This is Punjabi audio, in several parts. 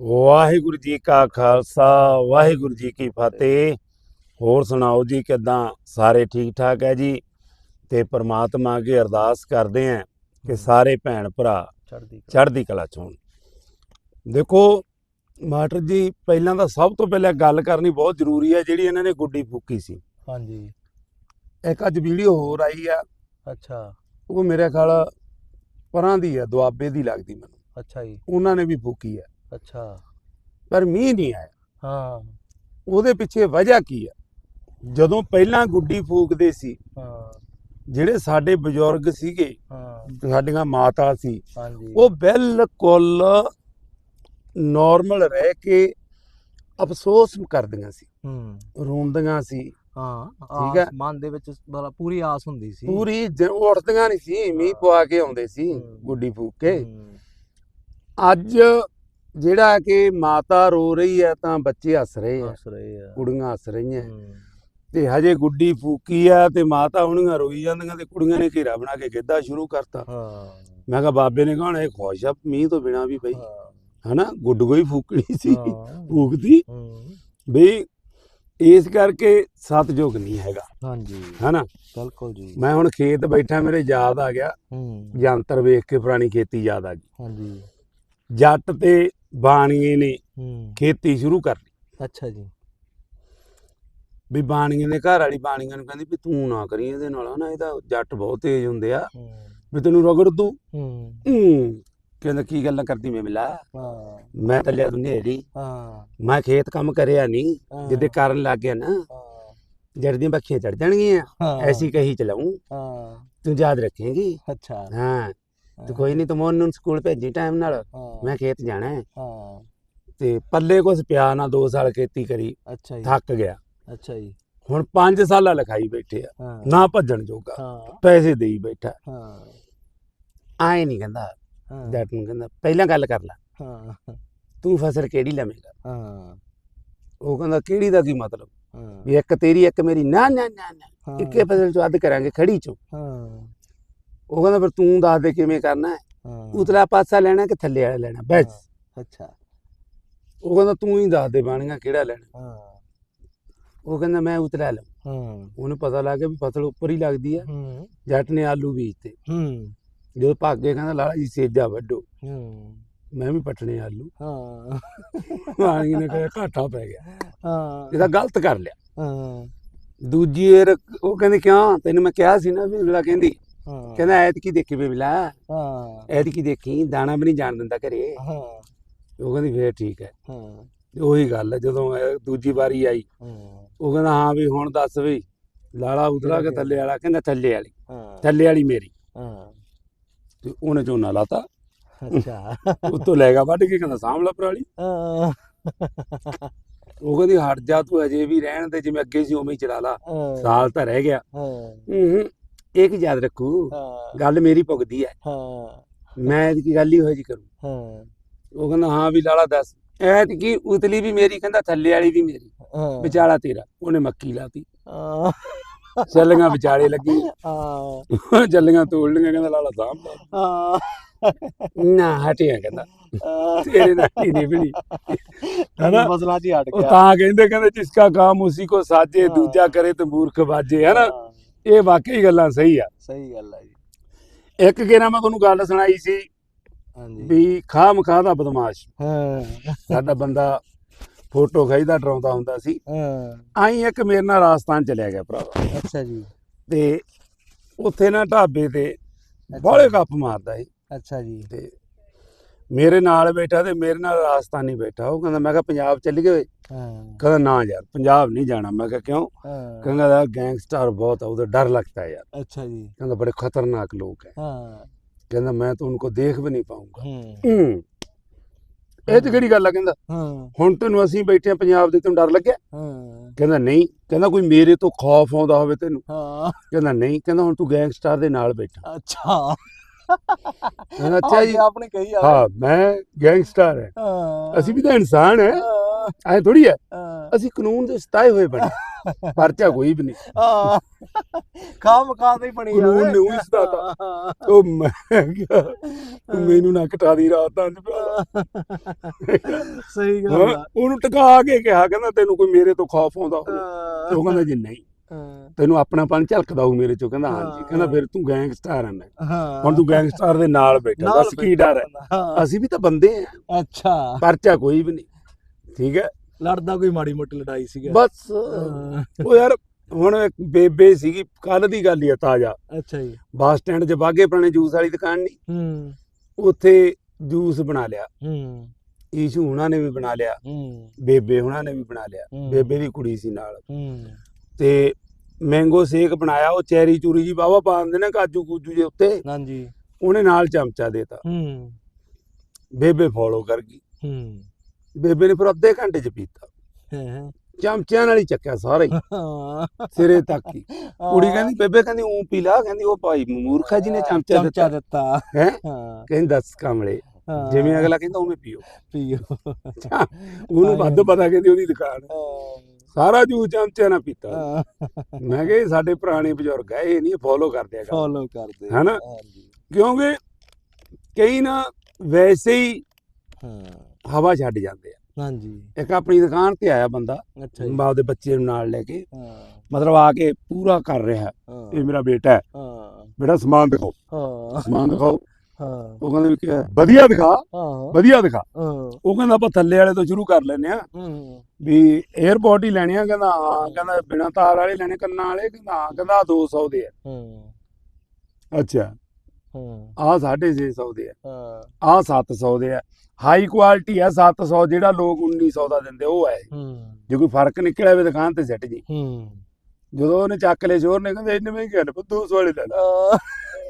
ਵਾਹਿਗੁਰੂ ਜੀ ਕਾ ਖਾਲਸਾ ਵਾਹਿਗੁਰੂ ਜੀ ਕੀ ਫਤਿਹ। ਹੋਰ ਸੁਣਾਓ ਜੀ ਕਿਦਾਂ? ਸਾਰੇ ਠੀਕ ਠਾਕ ਹੈ ਜੀ? ਤੇ ਪ੍ਰਮਾਤਮਾ ਅੱਗੇ ਅਰਦਾਸ ਕਰਦੇ ਆਂ ਕਿ ਸਾਰੇ ਭੈਣ ਭਰਾ ਚੜ੍ਹਦੀ ਕਲਾ ਚ ਦੇਖੋ ਮਾਸਟਰ ਜੀ ਪਹਿਲਾਂ ਤਾਂ ਸਭ ਤੋਂ ਪਹਿਲਾਂ ਗੱਲ ਕਰਨੀ ਬਹੁਤ ਜ਼ਰੂਰੀ ਹੈ ਜਿਹੜੀ ਇਹਨਾਂ ਨੇ ਗੁੱਡੀ ਫੂਕੀ ਸੀ। ਹਾਂਜੀ। ਇੱਕ ਅੱਜ ਵੀਡੀਓ ਹੋਰ ਆਈ ਆ। ਅੱਛਾ। ਉਹ ਮੇਰੇ ਖਿਆਲ ਪਰਾਂ ਦੀ ਆ ਦੁਆਬੇ ਦੀ ਲੱਗਦੀ ਮੈਨੂੰ। ਅੱਛਾ ਜੀ। ਉਹਨਾਂ ਨੇ ਵੀ ਫੂਕੀ ਆ। ਅੱਛਾ। ਪਰ ਮੀਂਹ ਨਹੀਂ ਆਇਆ। ਹਾਂ। ਉਹਦੇ ਪਿੱਛੇ ਵਜ੍ਹਾ ਕੀ ਆ? ਜਦੋਂ ਪਹਿਲਾਂ ਗੁੱਡੀ ਫੂਕਦੇ ਸੀ ਹਾਂ। ਜਿਹੜੇ ਸਾਡੇ ਬਜ਼ੁਰਗ ਸੀਗੇ ਹਾਂ। ਸਾਡੀਆਂ ਮਾਤਾ ਸੀ ਹਾਂਜੀ। ਉਹ ਬਿਲਕੁਲ ਨਾਰਮਲ ਰਹਿ ਕੇ ਅਫਸੋਸ ਕਰਦੀਆਂ ਸੀ। ਹੂੰ। ਰੋਂਦੀਆਂ ਸੀ। ਹਾਂ ਠੀਕ ਹੈ। ਮਨ ਦੇ ਵਿੱਚ ਬੜਾ ਪੂਰੀ ਆਸ ਹੁੰਦੀ ਸੀ। ਪੂਰੀ ਉਹ ਉੱਠਦੀਆਂ ਨਹੀਂ ਸੀ ਮੀਂਹ ਪਵਾ ਕੇ ਆਉਂਦੇ ਸੀ। ਗੁੱਡੀ ਫੂਕ ਕੇ। ਅੱਜ ਜਿਹੜਾ ਕਿ ਮਾਤਾ ਰੋ ਰਹੀ ਹੈ ਤਾਂ ਬੱਚੇ ਹੱਸ ਰਹੇ ਆ। ਹੱਸ ਰਹੇ ਆ। ਕੁੜੀਆਂ ਹੱਸ ਰਹੀਆਂ। ਤੇ ਹਜੇ ਗੁੱਡੀ ਫੂਕੀ ਆ ਤੇ ਮਾਤਾ ਹੁਣੀਆਂ ਰੋਈ ਜਾਂਦੀਆਂ ਤੇ ਕੁੜੀਆਂ ਨੇ ਘੇਰਾ ਬਣਾ ਕੇ ਗਿੱਧਾ ਸ਼ੁਰੂ ਕਰਤਾ। ਹਾਂ। ਮੈਂ ਕਿਹਾ ਬਾਬੇ ਨੇ ਕਹਣਾ ਇਹ ਖੁਸ਼ ਆ ਮੀਂਹ ਤੋਂ ਬਿਨਾ ਵੀ ਬਈ। ਹਨਾ ਗੁੱਡ ਕੋਈ ਫੂਕਣੀ ਸੀ। ਫੂਕਦੀ। ਬਈ ਇਸ ਕਰਕੇ ਸਤਜੁਗ ਨਹੀਂ ਹੈਗਾ। ਹਾਂਜੀ। ਹਨਾ? ਬਿਲਕੁਲ ਜੀ। ਮੈਂ ਹੁਣ ਖੇਤ ਬੈਠਾ ਮੇਰੇ ਯਾਦ ਆ ਗਿਆ। ਹੂੰ। ਜੰਤਰ ਵੇਖ ਕੇ ਪੁਰਾਣੀ ਖੇਤੀ ਯਾਦ ਆ ਗਈ। ਹਾਂਜੀ। ਜੱਟ ਤੇ ਬਾਣੀਏ ਨੇ ਹੂੰ। ਖੇਤੀ ਸ਼ੁਰੂ ਕਰ ਲਈ। ਅੱਛਾ ਜੀ। ਵੀ ਬਾਣੀਏ ਦੇ ਘਰ ਵਾਲੀ ਬਾਣੀਆਂ ਨੂੰ ਕਹਿੰਦੀ ਵੀ ਤੂੰ ਨਾ ਕਰੀ ਇਹਦੇ ਨਾਲ ਹਨਾ ਇਹਦਾ ਜੱਟ ਬਹੁਤ ਤੇਜ਼ ਹੁੰਦੇ ਆ। ਹੂੰ। ਵੀ ਤੈਨੂੰ ਰਗੜ ਦੂ। ਹੂੰ। ਹੂੰ। ਕਹਿੰਦਾ ਕੀ ਗੱਲਾਂ ਕਰਦੀ ਮੈਂ ਮਿਲਾ ਹਾਂ। ਮੈਂ ਤਾਂ ਲਿਆ ਦੁਨੇੜੀ ਹਾਂ। ਮੈਂ ਖੇਤ ਕੰਮ ਕਰਿਆ ਨਹੀਂ ਹਾਂ, ਜਿੱਦੇ ਕਰਨ ਲੱਗ ਗਿਆ ਨਾ ਹਾਂ, ਜੜਦੀਆਂ ਬੱਖੀਆਂ ਚੜ ਜਾਣਗੀਆਂ। ਹਾਂ, ਐਸੀ ਕਹੀ ਚਲਾਉਂ ਹਾਂ। ਤੂੰ ਯਾਦ ਰੱਖੇਂਗੀ। ਅੱਛਾ। ਹਾਂ। ਤੇ ਕੋਈ ਨਹੀਂ ਤੂੰ ਉਹਨੂੰ ਸਕੂਲ ਭੇਜੀ ਟਾਈਮ ਨਾਲ। ਮੈਂ ਖੇਤ ਜਾਣਾ ਹੈ। ਹਾਂ। ਤੇ ਪੱਲੇ ਕੁਛ ਪਿਆ ਨਾ 2 ਸਾਲ ਖੇਤੀ ਕਰੀ ਅੱਛਾ ਜੀ। ਥੱਕ ਗਿਆ। ਅੱਛਾ ਜੀ। ਹੁਣ 5 ਸਾਲਾਂ ਲਿਖਾਈ ਬੈਠੇ ਆ। ਨਾ ਭੱਜਣ ਜੋਗਾ। ਪੈਸੇ ਦੇਈ ਬੈਠਾ। ਹਾਂ। ਆਏ ਨਹੀਂ ਕਹਿੰਦਾ। ਜੱਟ ਨੂੰ ਕਹਿੰਦਾ ਪਹਿਲਾਂ ਗੱਲ ਕਰ ਲੈ। ਹਾਂ। ਤੂੰ ਫਸਲ ਕਿਹੜੀ ਲਵੇਂਗਾ? ਹਾਂ। ਉਹ ਕਹਿੰਦਾ ਕਿਹੜੀ ਦਾ ਕੀ ਮਤਲਬ? ਵੀ ਇੱਕ ਤੇਰੀ ਇੱਕ ਮੇਰੀ। ਨਾ ਨਾ ਨਾ ਇੱਕੇ ਫਸਲ ਚੋਂ ਅੱਧ ਕਰਾਂਗੇ ਖੜੀ ਚੋਂ। ਹਾਂ। ਉਹ ਕਹਿੰਦਾ ਫਿਰ ਤੂੰ ਦੱਸ ਦੇ ਕਿਵੇਂ ਕਰਨਾ ਹੈ। ਹਾਂ। ਉਤਲਾ ਪਾਸਾ ਲੈਣਾ ਕਿ ਥੱਲੇ ਵਾਲਾ ਲੈਣਾ ਬਸ। ਅੱਛਾ। ਉਹ ਕਹਿੰਦਾ ਤੂੰ ਹੀ ਦੱਸ ਦੇ ਬਾਣੀਆਂ ਕਿਹੜਾ ਲੈਣਾ। ਹਾਂ। ਉਹ ਕਹਿੰਦਾ ਮੈਂ ਉਤਲਾ ਲਾਂ ਹਾਂ। ਉਹਨੂੰ ਪਤਾ ਲੱਗ ਗਿਆ ਵੀ ਫਸਲ ਉੱਪਰ ਹੀ ਲੱਗਦੀ ਆ। ਹੂੰ। ਜੱਟ ਨੇ ਆਲੂ ਬੀਜਤੇ। ਹੂੰ। ਜਦੋਂ ਭਾਗੇ ਕਹਿੰਦਾ ਲਾਲਾ ਜੀ ਸੇਜਾ ਵੱਢੋ। ਹੂੰ। ਮੈਂ ਵੀ ਪਟਣੇ ਆਲੂ। ਹਾਂ। ਬਾਣੀ ਨੇ ਕਿਹਾ ਘਾਟਾ ਪੈ ਗਿਆ। ਹਾਂ। ਇਹਦਾ ਗਲਤ ਕਰ ਲਿਆ। ਹਾਂ। ਦੂਜੀ ਏਰ ਉਹ ਕਹਿੰਦੇ ਕਿਉਂ? ਤੈਨੂੰ ਮੈਂ ਕਿਹਾ ਸੀ ਨਾ ਵੀ ਅਗਲਾ ਕਹਿੰਦੀ ਹਾਂ। ਕਹਿੰਦਾ ਐਤ ਕੀ ਦੇਖੀ ਮਿਲਾ ਹਾਂ। ਐਤ ਕੀ ਦੇਖੀ ਦਾਣਾ ਵੀ ਨਹੀਂ ਜਾਣ ਦਿੰਦਾ ਘਰੇ। ਹਾਂ। ਉਹ ਕਹਿੰਦੀ ਫੇਰ ਠੀਕ ਹੈ। ਹਾਂ। ਉਹੀ ਗੱਲ ਹੈ ਜਦੋਂ ਦੂਜੀ ਵਾਰੀ ਆਈ ਹਾਂ। ਉਹ ਕਹਿੰਦਾ ਹਾਂ ਵੀ ਹੁਣ ਦੱਸ ਵੀ ਲਾਲਾ ਉਤਰਾ ਕੇ ਥੱਲੇ ਵਾਲਾ ਕਹਿੰਦਾ ਥੱਲੇ ਵਾਲੀ ਹਾਂ। ਥੱਲੇ ਵਾਲੀ ਮੇਰੀ। ਹਾਂ। ਤੇ ਉਹਨੇ ਝੋਨਾ ਲਾਤਾ। ਅੱਛਾ। ਉੱਤੋਂ ਲੈ ਗਿਆ ਵੱਢ ਕੇ ਕਹਿੰਦਾ ਸਾਂਭਲਾ ਪਰਾਲੀ। ਹਾਂ। ਉਹ ਕਹਿੰਦੀ ਹਟ ਜਾ ਤੂੰ ਅਜੇ ਵੀ ਰਹਿਣ ਦੇ ਜਿਵੇਂ ਅੱਗੇ ਸੀ ਉਵੇਂ ਹੀ ਚਲਾ ਲਾ। ਸਾਲ ਤਾਂ ਰਹਿ ਗਿਆ। ਹਾਂ ਹੂੰ। ਇਹ ਕੀ ਯਾਦ ਰੱਖੂ ਹਾਂ। ਗੱਲ ਮੇਰੀ ਭੁਗਦੀ ਹੈ ਹਾਂ। ਮੈਂ ਇਹਦੀ ਕੀ ਗੱਲ ਹੀ ਹੋਈ ਜੀ ਕਰੂੰ। ਹਾਂ। ਉਹ ਕਹਿੰਦਾ ਹਾਂ ਵੀ ਲਾਲਾ ਦੱਸ। ਐਤ ਕੀ ਉਤਲੀ ਵੀ ਮੇਰੀ ਕਹਿੰਦਾ ਥੱਲੇ ਵਾਲੀ ਵੀ ਮੇਰੀ। ਹਾਂ। ਵਿਚਾਲਾ ਤੇਰਾ। ਉਹਨੇ ਮੱਕੀ ਲਾਤੀ। ਹਾਂ। ਚੱਲੀਆਂ ਵਿਚਾਲੇ ਲੱਗੀ। ਹਾਂ। ਚੱਲੀਆਂ ਤੋੜ ਲਈਆਂ ਕਹਿੰਦਾ ਲਾਲਾ। ਹਾਂ। ਨਾ ਹਟਿਆ ਕਹਿੰਦਾ। ਤੇਰੇ ਨਾਲ ਹੀ ਨਿਭਣੀ ਹੈਨਾ? ਮਸਲਾ ਜੀ ਹਟ ਗਿਆ। ਤਾਂ ਕਹਿੰਦੇ ਕਹਿੰਦੇ ਜਿਸਕਾ ਕੰਮ ਉਸੀ ਕੋ ਸਾਜੇ। ਦੂਜਾ ਕਰੇ ਤੇ ਮੂਰਖ ਬਾਜੇ ਹੈ ਨਾ ਹਾਂ, ਇਹ ਵਾਕਈ ਗੱਲਾਂ ਸਹੀ ਆ। ਸਹੀ ਗੱਲ ਹੈ ਜੀ। ਇੱਕ ਗੇਰਾ ਮੈਂ ਤੁਹਾਨੂੰ ਗੱਲ ਸੁਣਾਈ ਸੀ ਹਾਂਜੀ। ਵੀ ਖਾਹ ਮਖਾਹ ਦਾ ਬਦਮਾਸ਼। ਹਾਂ। ਸਾਡਾ ਬੰਦਾ ਫੋਟੋ ਖਿੱਚਦਾ ਡਰਾਉਂਦਾ ਹੁੰਦਾ ਸੀ। ਹਾਂ। ਆਈ ਇੱਕ ਮੇਰੇ ਨਾਲ ਰਾਜਸਥਾਨ ਚਲਿਆ ਗਿਆ ਭਰਾਵਾ ਅੱਛਾ ਜੀ। ਤੇ ਉੱਥੇ ਨਾ ਢਾਬੇ ਤੇ ਬਾਹਲੇ ਗੱਪ ਮਾਰਦਾ ਸੀ। ਅੱਛਾ ਜੀ। ਤੇ ਮੇਰੇ ਨਾਲ ਬੈਠਾ ਤੇ ਮੇਰੇ ਨਾਲ ਰਾਜਸਥਾਨੀ ਬੈਠਾ। ਉਹ ਕਹਿੰਦਾ ਮੈਂ ਕਿਹਾ ਪੰਜਾਬ ਚੱਲੀ ਗਏ ਕਹਿੰਦਾ ਨਾ ਯਾਰ ਪੰਜਾਬ ਨਹੀਂ ਜਾਣਾ। ਮੈਂ ਕਿਹਾ ਕਿਉਂ? ਕਹਿੰਦਾ ਗੈਂਗਸਟਰ ਬਹੁਤ ਆ ਉਹਦਾ ਡਰ ਲੱਗਦਾ ਯਾਰ। ਅੱਛਾ ਜੀ। ਕਹਿੰਦਾ ਬੜੇ ਖਤਰਨਾਕ ਲੋਕ ਹੈ। ਕਹਿੰਦਾ ਮੈਂ ਤਾਂ ਉਹਨੂੰ ਦੇਖ ਵੀ ਨਹੀਂ ਪਾਉਂਗਾ ਇਹ ਤੇ ਕਿਹੜੀ ਗੱਲ ਆ ਕਹਿੰਦਾ? ਹੁਣ ਤੈਨੂੰ ਅਸੀਂ ਬੈਠੇ ਆ ਪੰਜਾਬ ਦੇ ਤੈਨੂੰ ਡਰ ਲੱਗਿਆ? ਕਹਿੰਦਾ ਨਹੀਂ। ਕਹਿੰਦਾ ਕੋਈ ਮੇਰੇ ਤੋਂ ਖੌਫ ਆਉਂਦਾ ਹੋਵੇ ਤੈਨੂੰ। ਹਾਂ। ਕਹਿੰਦਾ ਨਹੀਂ। ਕਹਿੰਦਾ ਹੁਣ ਤੂੰ ਗੈਂਗਸਟਰ ਦੇ ਨਾਲ ਬੈਠਾ। ਅੱਛਾ। ਮੈਂ ਅੱਛਾ ਜੀ ਆਪਨੇ ਕਹੀ ਆ। ਹਾਂ ਮੈਂ ਗੈਂਗਸਟਰ ਹੈ। ਅਸੀਂ ਵੀ ਤਾਂ ਇਨਸਾਨ ਹੈ। ਐ ਥੋੜੀ ਹੈ। ਅਸੀਂ ਕਾਨੂੰਨ ਦੇ ਸਤਾਏ ਹੋਏ ਬਣੇ। ਪਰਚਾ ਕੋਈ ਵੀ ਨਹੀਂ। ਹਾਂ। ਖਾਮ ਖਾਦੇ ਹੀ ਬਣੀ ਕਾਨੂੰਨ ਨੇ ਉਹੀ ਸਤਾਤਾ ਉਹ ਮੈਂ ਮੈਨੂੰ ਨਾ ਘਟਾ ਦੀ ਰਾਤਾਂ ਚ ਸਹੀ ਗੱਲ ਉਹਨੂੰ ਟਕਾ ਕੇ ਕਿਹਾ ਕਹਿੰਦਾ ਤੈਨੂੰ ਕੋਈ ਮੇਰੇ ਤੋਂ ਖੌਫ ਆਉਂਦਾ ਉਹ ਕਹਿੰਦਾ ਜੀ ਨਹੀਂ। ਹਾਂ, ਤੈਨੂੰ ਆਪਣਾਪਨ ਝਲਕਦਾ ਹੋਊ ਮੇਰੇ ਚੋਂ ਕਹਿੰਦਾ ਹਾਂਜੀ। ਕਹਿੰਦਾ ਫਿਰ ਤੂੰ ਗੈਂਗਸਟਰ ਹੈ ਮੈਂ। ਹਾਂ। ਹੁਣ ਤੂੰ ਗੈਂਗਸਟਰ ਦੇ ਨਾਲ ਬੈਠਾ ਬਸ ਕੀ ਡਰ ਹੈ? ਅਸੀਂ ਵੀ ਤਾਂ ਬੰਦੇ ਆ। ਅੱਛਾ। ਪਰਚਾ ਕੋਈ ਵੀ ਨਹੀਂ। ਠੀਕ ਹੈ? ਲੜਦਾ ਕੋਈ ਮਾੜੀ ਮੋਟੀ ਲੜਾਈ ਸੀਗਾ। ਬਸ। ਉਹ ਯਾਰ ਹੁਣ ਇੱਕ ਬੇਬੇ ਸੀਗੀ ਕੱਲ ਦੀ ਗੱਲ ਹੀ ਆ ਤਾਜ਼ਾ। ਅੱਛਾ ਜੀ। ਬੱਸ ਸਟੈਂਡ 'ਚ ਬਾਗੇ ਪੁਰਾਣੇ ਜੂਸ ਵਾਲੀ ਦੁਕਾਨ ਨਹੀਂ ਹੂੰ। ਉੱਥੇ ਜੂਸ ਬਣਾ ਲਿਆ। ਹੂੰ। ਈਸ਼ੂ ਹੁਣਾਂ ਨੇ ਵੀ ਬਣਾ ਲਿਆ। ਹੂੰ। ਬੇਬੇ ਹੁਣਾਂ ਨੇ ਵੀ ਬਣਾ ਲਿਆ। ਬੇਬੇ ਦੀ ਕੁੜੀ ਸੀ ਨਾਲ। ਹੂੰ। ਤੇ ਮੈਂਗੋ ਸ਼ੇਕ ਬਣਾਇਆ ਉਹ ਚੈਰੀ ਚੂਰੀ ਜੀ ਬਾਵਾ ਪਾ ਦਿੰਦੇ ਨੇ ਕਾਜੂ ਕੂਜੂ ਦੇ ਉੱਤੇ। ਹਾਂਜੀ। ਉਹਨੇ ਨਾਲ ਚਮਚਾ ਦੇਤਾ। ਹੂੰ। ਬੇਬੇ ਫੋਲੋ ਕਰ ਗਈ। ਹੂੰ। ਬੇਬੇ ਨੇ ਫਿਰ ਅੱਧੇ ਘੰਟੇ 'ਚ ਪੀਤਾ। ਹਾਂ ਚਮਚਿਆਂ ਨਾਲ ਹੀ ਚੱਕਿਆ ਸਾਰਾ ਹੀ। ਸਿਰੇ ਤੱਕ ਹੀ। ਕੁੜੀ ਕਹਿੰਦੀ ਬੇਬੇ ਕਹਿੰਦੀ ਉਹ ਪੀ ਲਾ। ਕਹਿੰਦੀ ਉਹ ਭਾਈ ਮੂਰਖਾ ਜੀ ਨੇ ਚਮਚਾ ਚਮਚਾ ਦਿੱਤਾ। ਦਿੱਤਾ। ਹੈ? ਕਹਿੰਦੀ ਦੱਸ ਕਮਲੇ ਜਿਵੇਂ ਅਗਲਾ ਕਹਿੰਦਾ ਉਵੇਂ ਪੀਓ। ਪੀਓ। ਉਹਨੂੰ ਵੱਧ ਪਤਾ ਕਹਿੰਦੀ ਉਹਦੀ ਦੁਕਾਨ। ਸਾਰਾ ਜੂਸ ਚਮਚਿਆਂ ਨਾਲ ਪੀਤਾ। ਮੈਂ ਕਿਹਾ ਇਹ ਸਾਡੇ ਪੁਰਾਣੇ ਬਜ਼ੁਰਗ ਆ ਇਹ ਨਹੀਂ ਫੋਲੋ ਕਰਦੇ ਹੈਗਾ। ਫੋਲੋ ਕਰਦੇ ਹੈਨਾ? ਕਿਉਂਕਿ ਕਈ ਨਾ ਵੈਸੇ ਹੀ ਹਾਂ। ਹਵਾ ਛੱਡ ਜਾਂਦੇ ਆ। ਹਾਂਜੀ। ਇੱਕ ਆਪਣੀ ਦੁਕਾਨ ਤੇ ਆਇਆ ਬੰਦਾ ਅੱਛਾ ਜੀ। ਮੈਂ ਆਪਦੇ ਬੱਚੇ ਨੂੰ ਨਾਲ ਲੈ ਕੇ ਹਾਂ। ਮਤਲਬ ਆ ਕੇ ਪੂਰਾ ਕਰ ਰਿਹਾ ਇਹ ਮੇਰਾ ਬੇਟਾ ਹੈ। ਹਾਂ। ਬੇਟਾ ਸਮਾਨ ਦਿਖਾਓ। ਹਾਂ। ਸਮਾਨ ਦਿਖਾਓ। ਹਾਂ। ਉਹ ਕਹਿੰਦਾ ਵੀ ਕੀ ਹੈ? ਵਧੀਆ ਦਿਖਾ। ਹਾਂ। ਵਧੀਆ ਦਿਖਾ। ਹਾਂ। ਉਹ ਕਹਿੰਦਾ ਆਪਾਂ ਥੱਲੇ ਵਾਲੇ ਤੋਂ ਸ਼ੁਰੂ ਕਰ ਲੈਨੇ ਆ ਹੂੰ। ਵੀ 에어ਪੋਰਟ ਹੀ ਲੈਣੇ ਆ ਕਹਿੰਦਾ ਹਾਂ ਕਹਿੰਦਾ ਬਿਨਾ ਤਾਰ ਵਾਲੇ ਲੈਣੇ ਕੰਨਾਂ ਵਾਲੇ ਕਹਿੰਦਾ ਹਾਂ ਕਹਿੰਦਾ ਆਹ 200 ਦੇ ਆ। ਹੂੰ। ਅੱਛਾ। ਹੂੰ। ਆਹ 650 ਦੇ ਆ। ਹਾਂ। ਆਹ 700 ਦੇ ਆ। ਹਾਈ ਕੁਆਲਿਟੀ ਆ 700 ਜਿਹੜਾ ਲੋਕ 1900 ਦਾ ਦਿੰਦੇ ਉਹ ਹੈ ਹੂੰ। ਜੇ ਕੋਈ ਫ਼ਰਕ ਨਿਕਲਿਆ ਵੇ ਦੁਕਾਨ ਤੇ ਸੈੱਟ ਜੀ। ਹੂੰ। ਜਦੋਂ ਉਹਨੇ ਚੱਕ ਲਏ ਸ਼ੋਰ ਨੇ ਕਹਿੰਦੇ ਇੰਨੇ ਮਹਿੰਗੇ ਨੇ 200 ਵਾਲੇ ਲੈ ਲੈ।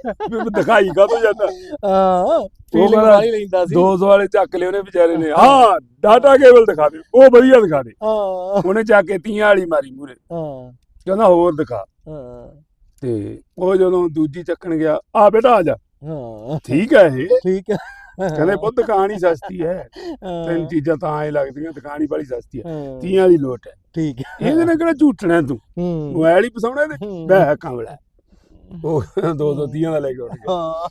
ਵੀ ਮੈਂ ਦਿਖਾਈ ਕਾ ਤੋਂ ਜਾਂਦਾ? ਹਾਂ ਫੀਲਿੰਗ ਵਾਲੀ ਲੈਂਦਾ ਸੀ। 200 ਵਾਲੇ ਚੱਕ ਲਏ ਉਹਨੇ ਵਿਚਾਰੇ ਨੇ। ਹਾਂ ਡਾਟਾ ਕੇਬਲ ਦਿਖਾ ਦੇ। ਉਹ ਵਧੀਆ ਦਿਖਾ ਦੇ। ਹਾਂ। ਉਹਨੇ ਚੱਕ ਕੇ ਤੀਆਂ ਵਾਲੀ ਮਾਰੀ ਮੂਰੇ ਹਾਂ। ਕਹਿੰਦਾ ਹੋਰ ਦਿਖਾ। ਹਾਂ। ਤੇ ਉਹ ਜਦੋਂ ਦੂਜੀ ਚੱਕਣ ਗਿਆ ਆ ਬੇਟਾ ਆ ਜਾ। ਹਾਂ। ਠੀਕ ਹੈ ਇਹ। ਠੀਕ ਹੈ। ਕਹਿੰਦੇ ਪੁੱਤ ਦੁਕਾਨ ਹੀ ਸਸਤੀ ਹੈ। ਤਿੰਨ ਚੀਜ਼ਾਂ ਤਾਂ ਐ ਲੱਗਦੀਆਂ ਦੁਕਾਨ ਹੀ ਬੜੀ ਸਸਤੀ ਹੈ। ਹਾਂ, ਤੀਆਂ ਵਾਲੀ ਲੋਟ ਹੈ। ਠੀਕ ਹੈ। ਇਹਦੇ ਨਾਲ ਕਿਹੜਾ ਝੂਠਣਾ ਤੂੰ? ਮੋਬਾਈਲ ਹੀ ਪਸਾਉਣਾ ਤੇ ਹੂੰ। ਬੈ ਕਮਲਾ ਉਹ ਦੋ ਦੋ ਤੀਆਂ ਦਾ ਲੈ ਕੇ ਉੱਠ ਗਿਆ। ਹਾਂ।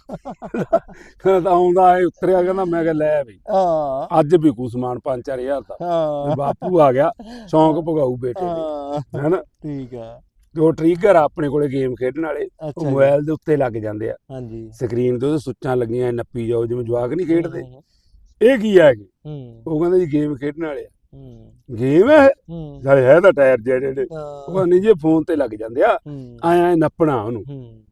ਕਹਿੰਦਾ ਆਉਂਦਾ ਇਹ ਉਤਰਿਆ ਕਹਿੰਦਾ ਮੈਂ ਕਿਹਾ ਲੈ ਬਈ। ਹਾਂ। ਅੱਜ ਵੀ ਕੋ ਸਮਾਨ 5-4000 ਦਾ। ਹਾਂ। ਬਾਪੂ ਆ ਗਿਆ ਸ਼ੌਂਕ ਭਗਾਊ ਬੇਟੇ ਦੇ। ਹਾਂ, ਹੈਨਾ? ਠੀਕ ਹੈ ਤੇ ਉਹ ਟ੍ਰਿਗਰ ਆ ਆਪਣੇ ਕੋਲੇ ਗੇਮ ਖੇਡਣ ਵਾਲੇ। ਉਹ ਜੀ, ਮੋਬਾਈਲ ਦੇ ਉੱਤੇ ਲੱਗ ਜਾਂਦੇ ਆ। ਹਾਂਜੀ। ਸਕਰੀਨ ਤੇ ਉਹਦੇ ਸੁੱਚਾਂ ਲੱਗੀਆਂ ਨੱਪੀ ਜਾਓ ਜਿਵੇਂ ਜਵਾਕ ਨਹੀਂ ਖੇਡਦੇ। ਇਹ ਕੀ ਹੈ ਹੂੰ। ਉਹ ਕਹਿੰਦੇ ਜੀ ਗੇਮ ਖੇਡਣ ਵਾਲੇ ਆ। ਗੇਮ ਹੈ। ਹੂੰ। ਹੈ ਤਾਂ ਟਾਇਰ ਜਿਹੜੇ। ਨੇ ਉਹ ਨਹੀਂ ਜੇ ਫੋਨ ਤੇ ਲੱਗ ਜਾਂਦੇ ਆ ਹੂੰ। ਆਏ ਨੱਪਣਾ ਉਹਨੂੰ। ਹੂੰ।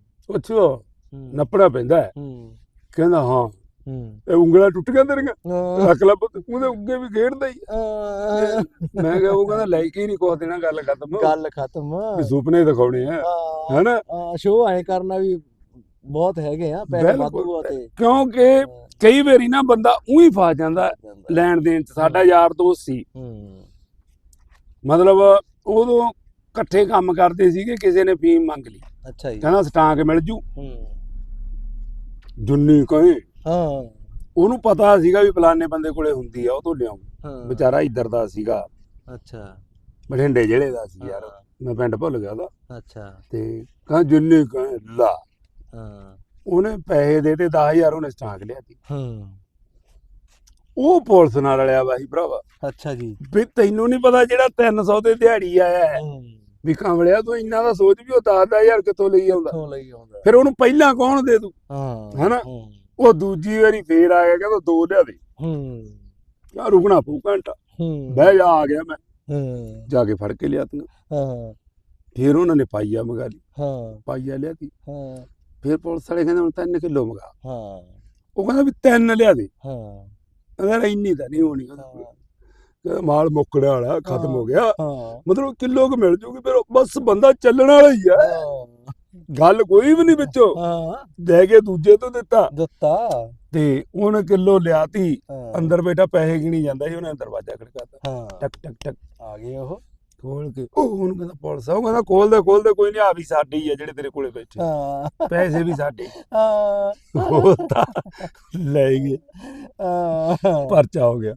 ਹੂੰ, ਨੱਪਣਾ ਪੈਂਦਾ ਹੈ। ਹੂੰ। ਕਹਿੰਦਾ ਹਾਂ। ਹੂੰ। ਇਹ ਉਂਗਲਾਂ ਟੁੱਟ ਗਈਆਂ ਤੇਰੀਆਂ ਰੱਖ ਲੈ ਪੁੱਤ ਉਹਦੇ ਅੱਗੇ ਵੀ ਖੇਡਦਾ ਹੀ। ਮੈਂ ਕਿਹਾ ਉਹ ਕਹਿੰਦਾ ਲੈ ਕੇ ਹੀ ਨਹੀਂ ਕੁਛ ਦੇਣਾ ਗੱਲ ਖਤਮ। ਗੱਲ ਖਤਮ। ਵੀ ਸੁਪਨੇ ਦਿਖਾਉਣੇ ਆ। ਹਾਂ। ਹੈਨਾ? ਸ਼ੋਅ ਐ ਕਰਨਾ ਵੀ ਬਹੁਤ ਹੈਗੇ ਆ ਪੈਸੇ। ਵਾਧੂ ਆ ਤੇ। ਕਿਉਂਕਿ ਕਈ ਵਾਰੀ ਨਾ ਬੰਦਾ ਉਹੀ ਫਸ ਜਾਂਦਾ ਲੈਣ ਦੇਣ ਚ ਸਾਡਾ ਯਾਰ ਦੋਸਤ ਸੀ। ਮਤਲਬ ਉਦੋਂ ਇਕੱਠੇ ਕੰਮ ਕਰਦੇ ਸੀਗੇ ਕਿਸੇ ਨੇ ਫੀਮ ਮੰਗ ਲਈ। ਅੱਛਾ ਜੀ। ਕਹਿੰਦਾ ਸਟਾਂਕ ਮਿਲ ਜੂ। ਹੂੰ। ਜੁੰਨੀ ਕਹੇ। ਹਾਂ। ਉਹਨੂੰ ਪਤਾ ਸੀਗਾ ਵੀ ਫਲਾਣੇ ਬੰਦੇ ਕੋਲੇ ਹੁੰਦੀ ਆ ਉਹ ਤੋਂ ਲਿਆਉਂ। ਵਿਚਾਰਾ ਇੱਧਰ ਦਾ ਸੀਗਾ। ਅੱਛਾ। ਬਠਿੰਡੇ ਜ਼ਿਲ੍ਹੇ ਦਾ ਸੀ ਯਾਰ। ਮੈਂ ਪਿੰਡ ਭੁੱਲ ਗਿਆ ਉਹਦਾ। ਅੱਛਾ। ਤੇ ਕਹਿੰਦਾ ਜੁੰਨੀ ਕਹੇ ਲਾ। ਹਾਂ। ਉਹਨੇ ਪੈਸੇ ਦੇ ਤੇ 10000 ਉਹਨੇ ਸਟਾਂਕ ਲਿਆ ਸੀ। ਹੂੰ। ਉਹ ਪੁਲਿਸ ਨਾਲ ਰਲਿਆ ਬਾਈ ਭਰਾਵਾ। ਅੱਛਾ ਜੀ। ਵੀ ਤੈਨੂੰ ਨਹੀਂ ਪਤਾ ਜਿਹੜਾ 300 ਤੇ ਦਿਹਾੜੀ ਆਇਆ ਹੈ। ਵੀ ਕਮਲਿਆ ਤੂੰ ਇੰਨਾ ਦਾ ਸੋਚ ਵੀ ਉਹ 10000 ਕਿੱਥੋਂ ਲਈ ਆਉਂਦਾ। ਕਿੱਥੋਂ ਲਈ ਆਉਂਦਾ। ਫਿਰ ਉਹਨੂੰ ਪਹਿਲਾਂ ਕੌਣ ਦੇ ਦੂ? ਹਾਂ। ਹੈਨਾ? ਉਹ ਦੂਜੀ ਵਾਰੀ ਫੇਰ ਆ ਗਿਆ ਕਹਿੰਦਾ ਦੋ ਲਿਆ ਦੇ। ਹੂੰ। ਯਾਰ ਰੁਕਣਾ ਪਊ ਘੰਟਾ। ਹੂੰ। ਬਹਿ ਜਾ ਆ ਗਿਆ ਮੈਂ। ਹੂੰ। ਜਾ ਕੇ ਫੜ ਕੇ ਲਿਆਤੀਆਂ ਹਾਂ। ਫਿਰ ਉਹਨਾਂ ਨੇ ਪਾਈਆ ਮੰਗਾ ਲਈ ਹਾਂ। ਪਾਈਆ ਲਿਆਤੀ ਹਾਂ। ਫਿਰ ਪੁਲਿਸ ਵਾਲੇ ਕਹਿੰਦੇ ਹੁਣ 3 ਕਿਲੋ ਮੰਗਾ। ਹਾਂ। ਉਹ ਕਹਿੰਦਾ ਵੀ ਤਿੰਨ ਲਿਆ ਦੇ। ਹਾਂ। ਕਹਿੰਦਾ ਇੰਨੀ ਤਾਂ ਨਹੀਂ ਹੋਣੀ। ਕਹਿੰਦਾ ਮਾਲ ਮੁੱਕਣ ਵਾਲਾ ਖਤਮ ਹੋ ਗਿਆ। ਮਤਲਬ ਕਿਲੋ ਕੁ ਮਿਲ ਜੂਗੀ ਫਿਰ ਬਸ ਬੰਦਾ ਚੱਲਣ ਵਾਲਾ ਹੀ ਆ ਗੱਲ ਕੋਈ ਵੀ ਨਹੀਂ ਵਿੱਚੋਂ। ਹਾਂ। ਲੈ ਕੇ ਦੂਜੇ ਤੋਂ ਦਿੱਤਾ। ਦਿੱਤਾ। ਤੇ ਉਹਨੇ ਕਿਲੋ ਲਿਆਤੀ। ਅੰਦਰ ਬੈਠਾ ਪੈਸੇ ਗਿਣੀ ਜਾਂਦਾ ਸੀ ਉਹਨੇ ਦਰਵਾਜ਼ਾ ਖੜਕਾਤਾ। ਹਾਂ। ਟਕ ਟਕ ਟਕ। ਆ ਗਏ ਉਹ। ਖੋਲ ਕੇ ਉਹ ਉਹਨੂੰ ਕਹਿੰਦਾ ਪੁਲਿਸ ਆ ਉਹ ਕਹਿੰਦਾ ਖੋਲ ਦੇ ਖੋਲ ਦੇ ਕੋਈ ਨਹੀਂ ਆ ਵੀ ਸਾਡੇ ਹੀ ਆ ਜਿਹੜੇ ਤੇਰੇ ਕੋਲੇ ਬੈਠੇ। ਹਾਂ। ਪੈਸੇ ਵੀ ਸਾਡੇ। ਹਾਂ। ਉਹ ਤਾਂ ਲੈ ਗਏ। ਹਾਂ। ਪਰਚਾ ਹੋ ਗਿਆ।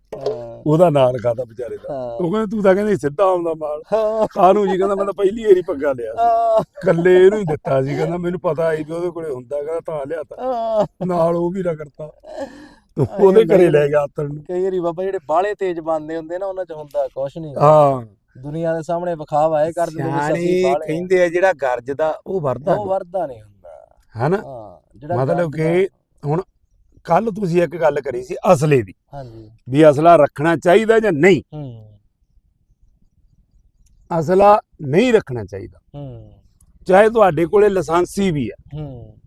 ਉਹਦਾ ਨਾਂ ਲਿਖਾਤਾ ਵਿਚਾਰੇ ਦਾ। ਉਹ ਕਹਿੰਦੇ ਤੂੰ ਤਾਂ ਕਹਿੰਦੇ ਸਿੱਧਾ ਆਉਂਦਾ ਮਾਲ। ਹਾਂ। ਕਾਹਨੂੰ ਜੀ ਕਹਿੰਦਾ ਮੈਂ ਤਾਂ ਪਹਿਲੀ ਵਾਰੀ ਪੰਗਾ ਲਿਆ ਕੱਲੇ ਇਹਨੂੰ ਹੀ ਦਿੱਤਾ ਸੀ। ਕਹਿੰਦਾ ਮੈਨੂੰ ਪਤਾ ਸੀ ਵੀ ਉਹਦੇ ਕੋਲੇ ਹੁੰਦਾ ਕਹਿੰਦਾ ਤਾਂ ਲਿਆਤਾ ਹਾਂ। ਨਾਲ ਉਹ ਵੀ ਕਰਤਾ ਉਹਦੇ ਘਰੇ ਲੈ ਗਿਆ ਆਤਣ ਨੂੰ। ਕਈ ਵਾਰੀ ਬਾਬਾ ਜਿਹੜੇ ਬਾਲੇ ਤੇਜ਼ ਬੰਦੇ ਹੁੰਦੇ ਨਾ ਉਹਨਾਂ ਚ ਹੁੰਦਾ ਕੁਛ ਨਹੀਂ ਹਾਂ। ਦੁਨੀਆ ਦੇ ਸਾਹਮਣੇ ਵਿਖਾਵਾ ਇਹ ਕਰ ਦਿੰਦੇ ਸਿਆਣੇ ਕਹਿੰਦੇ ਆ ਜਿਹੜਾ ਗਰਜਦਾ ਉਹ ਵਰਦਾ ਉਹ ਵਰਦਾ ਨਹੀਂ ਹੁੰਦਾ। ਹਨਾ? ਹਾਂ ਜਿਹੜਾ ਮਤਲਬ ਕਿ ਹੁਣ ਕੱਲ ਤੁਸੀਂ ਇੱਕ ਗੱਲ ਕਰੀ ਸੀ ਅਸਲੇ ਦੀ। ਹਾਂਜੀ। ਵੀ ਅਸਲਾ ਰੱਖਣਾ ਚਾਹੀਦਾ ਜਾਂ ਨਹੀਂ? ਹੂੰ। ਅਸਲਾ ਨਹੀਂ ਰੱਖਣਾ ਚਾਹੀਦਾ। ਹੂੰ। ਚਾਹੇ ਤੁਹਾਡੇ ਕੋਲੇ ਲਾਇਸੈਂਸੀ ਵੀ ਹੈ। ਹੂੰ।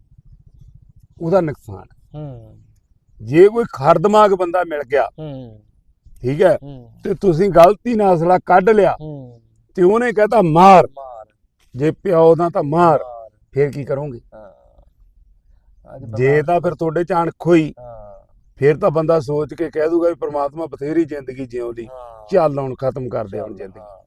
ਉਹਦਾ ਨੁਕਸਾਨ ਹੈ। ਜੇ ਕੋਈ ਖਰ ਦਿਮਾਗ ਬੰਦਾ ਮਿਲ ਗਿਆ ਹੂੰ। ਠੀਕ ਹੈ? ਹੂੰ। ਤੇ ਤੁਸੀਂ ਗਲਤੀ ਨਾਲ ਅਸਲਾ ਕੱਢ ਲਿਆ। ਹੂੰ। ਤੇ ਉਹਨੇ ਕਹਤਾ ਮਾਰ। ਜੇ ਪਿਓ ਦਾ ਤਾਂ ਮਾਰ। ਫੇਰ ਕੀ ਕਰੋਗੇ? ਹਾਂ। ਜੇ ਤਾਂ ਫਿਰ ਤੁਹਾਡੇ ਚ ਅਣਖ ਹੋਈ ਹਾਂ। ਫਿਰ ਤਾਂ ਬੰਦਾ ਸੋਚ ਕੇ ਕਹਿ ਦੂਗਾ ਵੀ ਪ੍ਰਮਾਤਮਾ ਬਥੇਰੀ ਜ਼ਿੰਦਗੀ ਜਿਉਂ ਲਈ ਹਾਂ। ਚੱਲ ਹੁਣ ਖਤਮ ਕਰ ਦੇ ਹੁਣ ਜ਼ਿੰਦਗੀ। ਹਾਂ,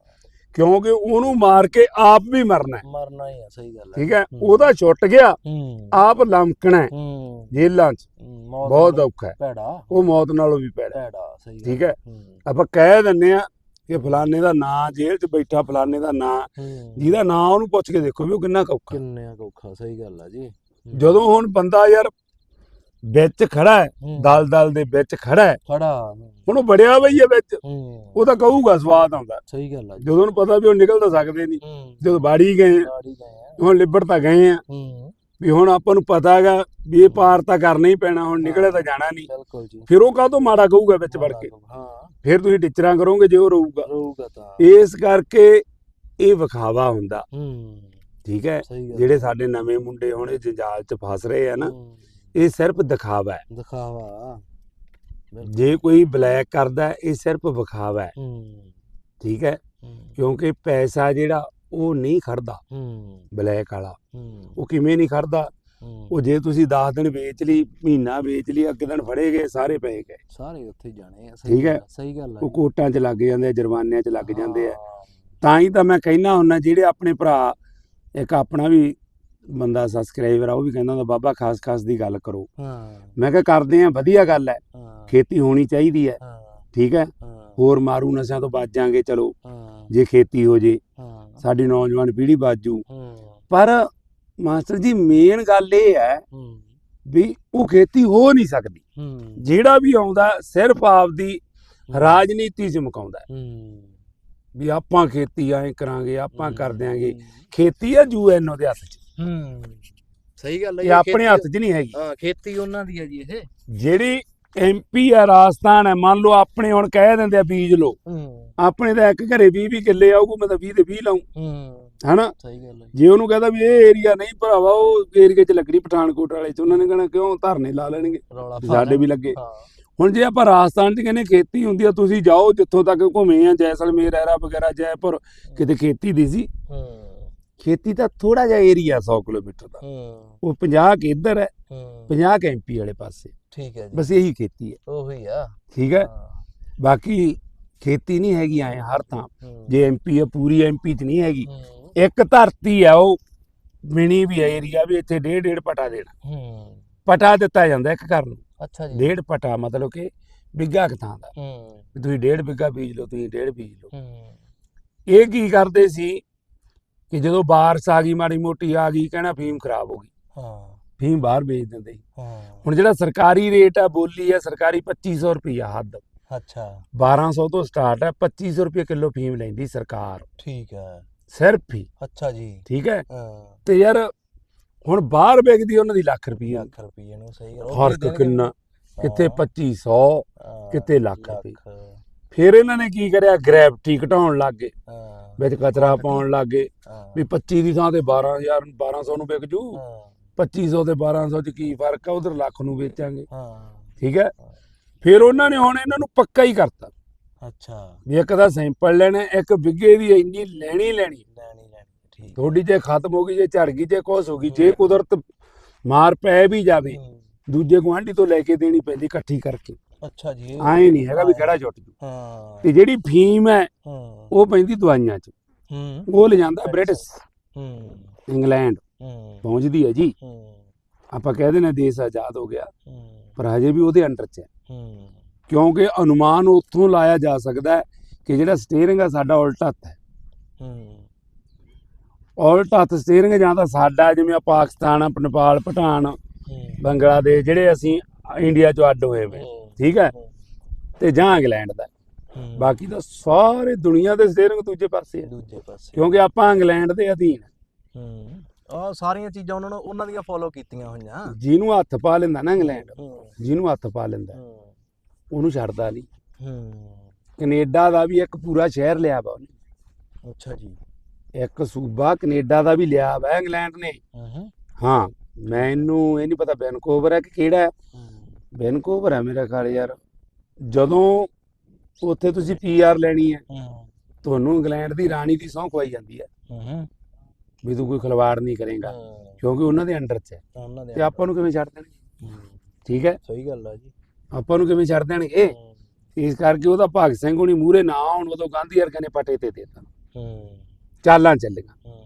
ਕਿਉਂਕਿ ਉਹਨੂੰ ਮਾਰ ਕੇ ਆਪ ਵੀ ਮਰਨਾ ਹੈ। ਮਰਨਾ ਹੀ ਆ ਸਹੀ ਗੱਲ ਹੈ। ਠੀਕ ਹੈ? ਹੂੰ। ਉਹਦਾ ਛੁੱਟ ਗਿਆ। ਹੂੰ। ਆਪ ਲਮਕਣਾ ਹੈ। ਹੂੰ। ਜੇਲਾਂ 'ਚ। ਹੂੰ, ਮੌਤ ਬਹੁਤ ਔਖਾ ਹੈ। ਭੈੜਾ। ਉਹ ਮੌਤ ਨਾਲੋਂ ਵੀ ਪੈੜਾ ਭੈੜਾ ਸਹੀ ਠੀਕ ਹੈ? ਆਪਾਂ ਕਹਿ ਦਿੰਨੇ ਆ ਕਿ ਫਲਾਣੇ ਦਾ ਨਾਂ ਜੇਲ੍ਹ 'ਚ ਬੈਠਾ ਫਲਾਣੇ ਦਾ ਨਾਂ ਜਿਹਦਾ ਨਾਂ ਉਹਨੂੰ ਪੁੱਛ ਕੇ ਦੇਖੋ ਵੀ ਉਹ ਕਿੰਨਾ ਔਖਾ। ਕਿੰਨੇ ਔਖਾ ਸਹੀ ਗੱਲ ਆ ਜੀ। ਜਦੋਂ ਹੁਣ ਬੰਦਾ ਯਾਰ ਵਿੱਚ ਖੜਾ ਹੈ ਦਲ ਦਲ ਦੇ ਵਿੱਚ ਖੜਾ ਹੈ ਖੜਾ। ਹੁਣ ਉਹ ਬੜਿਆ ਬਈ ਹੈ ਵਿੱਚ ਉਹ ਤਾਂ ਕਹੂਗਾ ਸਵਾਦ ਆਉਂਦਾ। ਸਹੀ ਗੱਲ ਆ ਜਦੋਂ ਉਹਨੂੰ ਪਤਾ ਵੀ ਉਹ ਨਿਕਲ ਤਾਂ ਸਕਦੇ ਨਹੀਂ। ਜਦੋਂ ਬਾੜੀ ਗਏ ਹੁਣ ਲਿਬੜ ਤਾਂ ਗਏ ਆ। ਵੀ ਹੁਣ ਆਪਾਂ ਨੂੰ ਪਤਾ ਹੈਗਾ ਵੀ ਇਹ ਪਾਰ ਤਾਂ ਕਰਨਾ ਹੀ ਪੈਣਾ ਹੁਣ ਨਿਕਲੇ ਤਾਂ ਜਾਣਾ ਨਹੀਂ। ਬਿਲਕੁਲ ਜੀ। ਫਿਰ ਉਹ ਕਾਹਤੋਂ ਮਾੜਾ ਕਹੂਗਾ ਵਿੱਚ ਵੜ ਕੇ? ਹਾਂ। ਫਿਰ ਤੁਸੀਂ ਟੀਚਰਾਂ ਕਰੋਗੇ ਜੇ ਉਹ ਰਹੂਗਾ। ਰਹੂਗਾ ਤਾਂ। ਇਸ ਕਰਕੇ ਇਹ ਵਿਖਾਵਾ ਹੁੰਦਾ। ਹੂੰ। ਠੀਕ ਹੈ? ਜਿਹੜੇ ਸਾਡੇ ਨਵੇਂ ਮੁੰਡੇ ਹੁਣ ਇਹ ਜੰਜਾਲ 'ਚ ਫਸ ਰਹੇ ਆ ਨਾ ਇਹ ਸਿਰਫ ਦਿਖਾਵਾ ਹੈ। ਦਿਖਾਵਾ। ਜੇ ਕੋਈ ਬਲੈਕ ਕਰਦਾ ਇਹ ਸਿਰਫ ਵਿਖਾਵਾ ਹੈ। ਠੀਕ ਹੂੰ, ਕਿਉਂਕਿ ਪੈਸਾ ਜਿਹੜਾ ਉਹ ਨਹੀਂ ਖੜਦਾ ਹੂੰ। ਬਲੈਕ ਵਾਲਾ। ਹੂੰ। ਉਹ ਕਿਵੇਂ ਨਹੀਂ ਖੜਦਾ? ਹੂੰ। ਉਹ ਜੇ ਤੁਸੀਂ 10 ਦਿਨ ਵੇਚ ਲਈ ਮਹੀਨਾ ਵੇਚ ਲਈ ਅੱਗੇ ਦਿਨ ਫੜੇ ਗਏ ਸਾਰੇ ਪਏ ਗਏ। ਸਾਰੇ ਉੱਥੇ ਹੀ ਜਾਣੇ ਠੀਕ ਹੈ। ਸਹੀ ਗੱਲ ਆ ਉਹ। ਕੋਟਾਂ 'ਚ ਲੱਗ ਜਾਂਦੇ ਆ ਜੁਰਮਾਨਿਆਂ 'ਚ ਲੱਗ ਜਾਂਦੇ ਆ। ਹਾਂ, ਤਾਂ ਹੀ ਤਾਂ ਮੈਂ ਕਹਿਣਾ ਹੁੰਦਾ ਜਿਹੜੇ ਆਪਣੇ ਭਰਾ ਇੱਕ ਆਪਣਾ ਵੀ ਬੰਦਾ ਸਬਸਕ੍ਰਾਈਬਰ ਆ ਉਹ ਵੀ ਕਹਿੰਦਾ ਹੁੰਦਾ ਬਾਬਾ ਖਾਸ ਖਾਸ ਦੀ ਗੱਲ ਕਰੋ। ਹਾਂ। ਮੈਂ ਕਿਹਾ ਕਰਦੇ ਆ ਵਧੀਆ ਗੱਲ ਹੈ। ਹਾਂ। ਖੇਤੀ ਹੋਣੀ ਚਾਹੀਦੀ ਹੈ। ਹਾਂ। ਠੀਕ ਹੈ? ਹੋਰ ਮਾਰੂ ਨਸ਼ਿਆਂ ਤੋਂ ਬਚ ਜਾਾਂਗੇ ਚਲੋ। ਜੇ ਖੇਤੀ ਹੋ ਜੇ ਸਾਡੀ ਨੌਜਵਾਨ ਪੀੜ੍ਹੀ ਬਾਜੂ ਹੂੰ। ਪਰ ਮਾਸਟਰ ਜੀ ਮੇਨ ਗੱਲ ਇਹ ਹੈ ਵੀ ਉਹ ਖੇਤੀ ਹੋ ਨਹੀਂ ਸਕਦੀ। ਜਿਹੜਾ ਵੀ ਆਉਂਦਾ ਸਿਰਫ ਆਪਦੀ ਰਾਜਨੀਤੀ 'ਚ ਮੁਕਾਉਂਦਾ ਹੈ। ਹੂੰ। ਵੀ ਆਪਾਂ ਖੇਤੀ ਐਂ ਕਰਾਂਗੇ ਆਪਾਂ ਕਰ ਦਿਆਂਗੇ। ਖੇਤੀ ਆ ਯੂਐਨਓ ਦੇ ਹੱਥ 'ਚ। ਹੂੰ। ਸਹੀ ਗੱਲ ਹੈ ਇਹ ਆਪਣੇ ਹੱਥ 'ਚ ਨਹੀਂ ਹੈਗੀ। ਹਾਂ ਖੇਤੀ ਉਹਨਾਂ ਦੀ ਹੈ ਜੀ ਇਹ। ਜਿਹੜੀ ਐਮਪੀ ਆ ਰਾਜਸਥਾਨ ਹੈ ਮੰਨ ਲਓ ਆਪਣੇ ਹੁਣ ਕਹਿ ਦਿੰਦੇ ਆ ਬੀਜ ਹੂੰ। ਆਪਣੇ ਤਾਂ ਇੱਕ ਘਰੇ 20 20 ਕਿੱਲੇ ਆਊਗਾ ਮੈਂ ਤਾਂ 20 ਦੇ 20 ਲਾਉਂ ਹੂੰ। ਹਨਾ? ਸਹੀ ਗੱਲ ਹੈ ਜੇ। ਉਹਨੂੰ ਕਹਦਾ ਵੀ ਇਹ ਏਰੀਆ ਨਹੀਂ ਭਰਾਵਾ ਉਹ ਏਰੀਏ 'ਚ ਲੱਗਣੀ ਪਠਾਨਕੋਟ ਵਾਲੇ 'ਚ ਉਹਨਾਂ ਨੇ ਕਹਿਣਾ ਕਿਉਂ ਧਰਨੇ ਲਾ ਲੈਣਗੇ? ਸਾਡੇ ਵੀ। ਲੱਗੇ। ਹੁਣ ਜੇ ਆਪਾਂ ਰਾਜਸਥਾਨ 'ਚ ਕਹਿੰਦੇ ਖੇਤੀ ਹੁੰਦੀ ਆ ਤੁਸੀਂ ਜਾਓ ਜਿੱਥੋਂ ਤੱਕ ਘੁੰਮੇ ਆ ਜੈਸਲਮੇਰ ਐਰਾ ਵਗੈਰਾ ਜੈਪੁਰ ਕਿਤੇ ਖੇਤੀ ਦੀ ਸੀ। ਖੇਤੀ ਤਾਂ ਥੋੜਾ ਜਿਹਾ ਏਰੀਆ 100 ਕਿਲੋਮੀਟਰ ਦਾ। ਹੂੰ। ਉਹ 50 ਕਿ ਇੱਧਰ ਹੈ ਹੂੰ। 50 ਕਿ ਐਮਪੀ ਵਾਲੇ ਪਾਸੇ। ਠੀਕ ਹੈ ਜੀ। ਬਸ ਇਹੀ ਖੇਤੀ ਹੈ। ਉਹੀ ਆ। ਠੀਕ ਹੈ? ਹਾਂ, ਬਾਕੀ ਖੇਤੀ ਨਹੀਂ ਹੈਗੀ ਐ ਹਰ ਥਾਂ। ਹੂੰ, ਜੇ ਐਮਪੀ ਆ ਪੂਰੀ ਐਮਪੀ 'ਚ ਨਹੀਂ ਹੈਗੀ। ਹੂੰ, ਇੱਕ ਧਰਤੀ ਆ ਉਹ ਮਿਣੀ ਵੀ ਏਰੀਆ ਵੀ ਇੱਥੇ ਡੇਢ ਡੇਢ ਪਟਾ ਦੇਣਾ। ਹੂੰ। ਪਟਾ ਦਿੱਤਾ ਜਾਂਦਾ ਇੱਕ ਘਰ ਨੂੰ। ਅੱਛਾ ਜੀ। ਡੇਢ ਪਟਾ ਮਤਲਬ ਕਿ ਬਿੱਗਾ ਕੁ ਥਾਂ ਦਾ। ਹੂੰ। ਵੀ ਤੁਸੀਂ ਡੇਢ ਬਿੱਗਾ ਬੀਜ ਲਓ ਤੁਸੀਂ ਡੇਢ ਬੀਜ ਲਓ। ਹੂੰ। ਇਹ ਕੀ ਕਰਦੇ ਸੀ? ਕਿ ਜਦੋਂ ਬਾਰਿਸ਼ ਆ ਗਈ ਮਾੜੀ ਮੋਟੀ ਆ ਗਈ ਕਹਿਣਾ ਫੀਮ ਖਰਾਬ ਹੋ ਗਈ। ਹਾਂ। ਫੀਮ ਬਾਹਰ ਵੇਚ ਦਿੰਦੇ ਸੀ। ਹਾਂ। ਹੁਣ ਜਿਹੜਾ ਸਰਕਾਰੀ ਰੇਟ ਆ ਬੋਲੀ ਆ ਸਰਕਾਰੀ 2500 ਰੁਪਈਆ ਹੱਦ। ਅੱਛਾ। 1200 ਤੋਂ ਸਟਾਰਟ ਹੈ 2500 ਰੁਪਏ ਕਿਲੋ ਫੀਮ ਲੈਂਦੀ ਸਰਕਾਰ। ਠੀਕ ਹੈ। ਸਿਰਫ ਹੀ। ਅੱਛਾ ਜੀ। ਠੀਕ ਹੈ? ਤੇ ਯਾਰ ਹੁਣ ਬਾਹਰ ਵਿਕਦੀ ਉਹਨਾਂ ਦੀ ਲੱਖ ਰੁਪਈਆ। ਲੱਖ ਰੁਪਏ ਨੂੰ ਸਹੀ ਫ਼ਰਕ ਕਿੰਨਾ? ਕਿਤੇ 2500 ਕਿਤੇ ਲੱਖ ਰੁਪਏ। ਫਿਰ ਇਹਨਾਂ ਨੇ ਕੀ ਕਰਿਆ? ਗ੍ਰੈਵਿਟੀ ਘਟਾਉਣ ਲੱਗ ਗਏ। ਹਾਂ। ਵਿੱਚ ਕਚਰਾ ਪਾਉਣ ਲੱਗ ਵੀ 25 ਦੀ ਥਾਂ ਤੇ 12000 1200 ਨੂੰ ਵਿਕ ਜੂ। ਹਾਂ। 2500 ਤੇ 1200 ਚ ਕੀ ਫ਼ਰਕ ਆ? ਉਧਰ ਲੱਖ ਨੂੰ ਵੇਚਾਂਗੇ। ਹਾਂ। ਠੀਕ ਹੈ? ਫਿਰ ਉਹਨਾਂ ਨੇ ਹੁਣ ਇਹਨਾਂ ਨੂੰ ਪੱਕਾ ਹੀ ਕਰਤਾ। ਅੱਛਾ। ਵੀ ਇੱਕ ਦਾ ਸੈਂਪਲ ਲੈਣਾ ਇੱਕ ਬਿੱਗੇ ਦੀ ਇੰਨੀ ਲੈਣੀ ਲੈਣੀ। ਲੈਣੀ ਲੈਣੀ ਠੀਕ ਥੋੜੀ ਜੇ ਖਤਮ ਹੋ ਗਈ ਜੇ ਝੜ ਗਈ ਜੇ ਕੁਛ ਹੋ ਗਈ ਜੇ ਕੁਦਰਤ ਮਾਰ ਪੈ ਵੀ ਜਾਵੇ ਦੂਜੇ ਗੁਆਂਢੀ ਤੋਂ ਲੈ ਕੇ ਦੇਣੀ ਪੈਂਦੀ ਇਕੱਠੀ ਕਰਕੇ। ਅੱਛਾ ਜੀ ਐਂ ਨਹੀਂ ਹੈਗਾ ਵੀ ਕਿਹੜਾ ਜੁੱਟ ਜੂ। ਹਾਂ। ਤੇ ਜਿਹੜੀ ਫੀਮ ਹੈ ਹਾਂ। ਉਹ ਪੈਂਦੀ ਦਵਾਈਆਂ 'ਚ। ਹੂੰ। ਉਹ ਲੈ ਜਾਂਦਾ ਬ੍ਰਿਟਿਸ਼। ਹੂੰ। ਇੰਗਲੈਂਡ। ਹੂੰ। ਪਹੁੰਚਦੀ ਹੈ ਜੀ। ਹੂੰ। ਆਪਾਂ ਕਹਿੰਦੇ ਨੇ ਦੇਸ਼ ਆਜ਼ਾਦ ਹੋ ਗਿਆ। ਹੂੰ। ਪਰ ਹਜੇ ਵੀ ਉਹਦੇ ਅੰਡਰ 'ਚ ਹੈ। ਹੂੰ। ਕਿਉਂਕਿ ਅਨੁਮਾਨ ਉੱਥੋਂ ਲਾਇਆ ਜਾ ਸਕਦਾ ਹੈ ਕਿ ਜਿਹੜਾ ਸਟੀਅਰਿੰਗ ਆ ਸਾਡਾ ਉਲਟਾ ਹੱਥ ਹੈ। ਹੂੰ। ਉਲਟਾ ਹੱਥ ਸਟੀਅਰਿੰਗ ਜਾਂ ਤਾਂ ਸਾਡਾ ਜਿਵੇਂ ਆ ਪਾਕਿਸਤਾਨ ਆ ਨੇਪਾਲ ਭੂਟਾਨ ਹੂੰ। ਬੰਗਲਾਦੇਸ਼ ਜਿਹੜੇ ਅਸੀਂ ਇੰਡੀਆ ਚੋਂ ਅੱਡ ਹੋਏ ਵੇ। ਠੀਕ ਹੈ? ਤੇ ਜਾਂ ਇੰਗਲੈਂਡ ਦਾ। ਹੂੰ। ਬਾਕੀ ਤਾਂ ਸਾਰੇ ਦੁਨੀਆ ਦੇ ਸਟੀਅਰਿੰਗ ਦੂਜੇ ਪਾਸੇ ਆ। ਦੂਜੇ ਪਾਸੇ। ਕਿਉਂਕਿ ਆਪਾਂ ਇੰਗਲੈਂਡ ਦੇ ਅਧੀਨ। ਹੂੰ। ਆ ਸਾਰੀਆਂ ਚੀਜ਼ਾਂ ਉਹਨਾਂ ਨੂੰ ਉਹਨਾਂ ਦੀਆਂ ਫੋਲੋ ਕੀਤੀਆਂ ਹੋਈਆਂ। ਜਿਹਨੂੰ ਹੱਥ ਪਾ ਲੈਂਦਾ ਨਾ ਇੰਗਲੈਂਡ ਹੂੰ। ਜਿਹਨੂੰ ਹੱਥ ਪਾ ਲੈਂਦਾ ਹੂੰ। ਉਹਨੂੰ ਛੱਡਦਾ ਨਹੀਂ। ਹੂੰ। ਕੈਨੇਡਾ ਦਾ ਵੀ ਇੱਕ ਪੂਰਾ ਸ਼ਹਿਰ ਲਿਆ ਵਾ ਉਹਨੇ। ਅੱਛਾ ਜੀ। ਇੱਕ ਸੂਬਾ ਕੈਨੇਡਾ ਦਾ ਵੀ ਲਿਆ ਵਾ ਇੰਗਲੈਂਡ ਨੇ। ਹੂੰ। ਹਾਂ ਮੈਨੂੰ ਇਹ ਨਹੀਂ ਪਤਾ ਵੈਨਕੂਵਰ ਹੈ ਕਿ ਕਿਹੜਾ ਹੈ। ਵੈਨਕੂਵਰ ਹੈ ਮੇਰਾ ਖਿਆਲ ਯਾਰ। ਜਦੋਂ ਉੱਥੇ ਤੁਸੀਂ ਪੀਆਰ ਲੈਣੀ ਹੈ ਤੁਹਾਨੂੰ ਇੰਗਲੈਂਡ ਦੀ ਰਾਣੀ ਦੀ ਸਹੁੰ ਖਵਾਈ ਜਾਂਦੀ ਹੈ। ਵੀ ਤੂੰ ਕੋਈ ਖਿਲਵਾੜ ਨਹੀਂ ਕਰੇਗਾ ਕਿਉਂਕਿ ਉਹਨਾਂ ਦੇ ਅੰਡਰ 'ਚ ਹੈ। ਤੇ ਆਪਾਂ ਨੂੰ ਕਿਵੇਂ ਛੱਡ ਦੇਣਗੇ? ਠੀਕ ਹੈ? ਸਹੀ ਗੱਲ ਆ ਜੀ। ਆਪਾਂ ਨੂੰ ਕਿਵੇਂ ਛੱਡ ਦੇਣਗੇ? ਇਸ ਕਰਕੇ ਉਹਦਾ ਭਗਤ ਸਿੰਘ ਹੁਣੀ ਮੂਰੇ ਨਾ ਆਉਣ ਉਦੋਂ ਗਾਂਧੀ ਵਰਗੇ ਨੇ ਪਟੇ ਤੇ ਦੇਤਾ। ਹੂੰ। ਚਾਲਾਂ ਚੱਲੀਆਂ।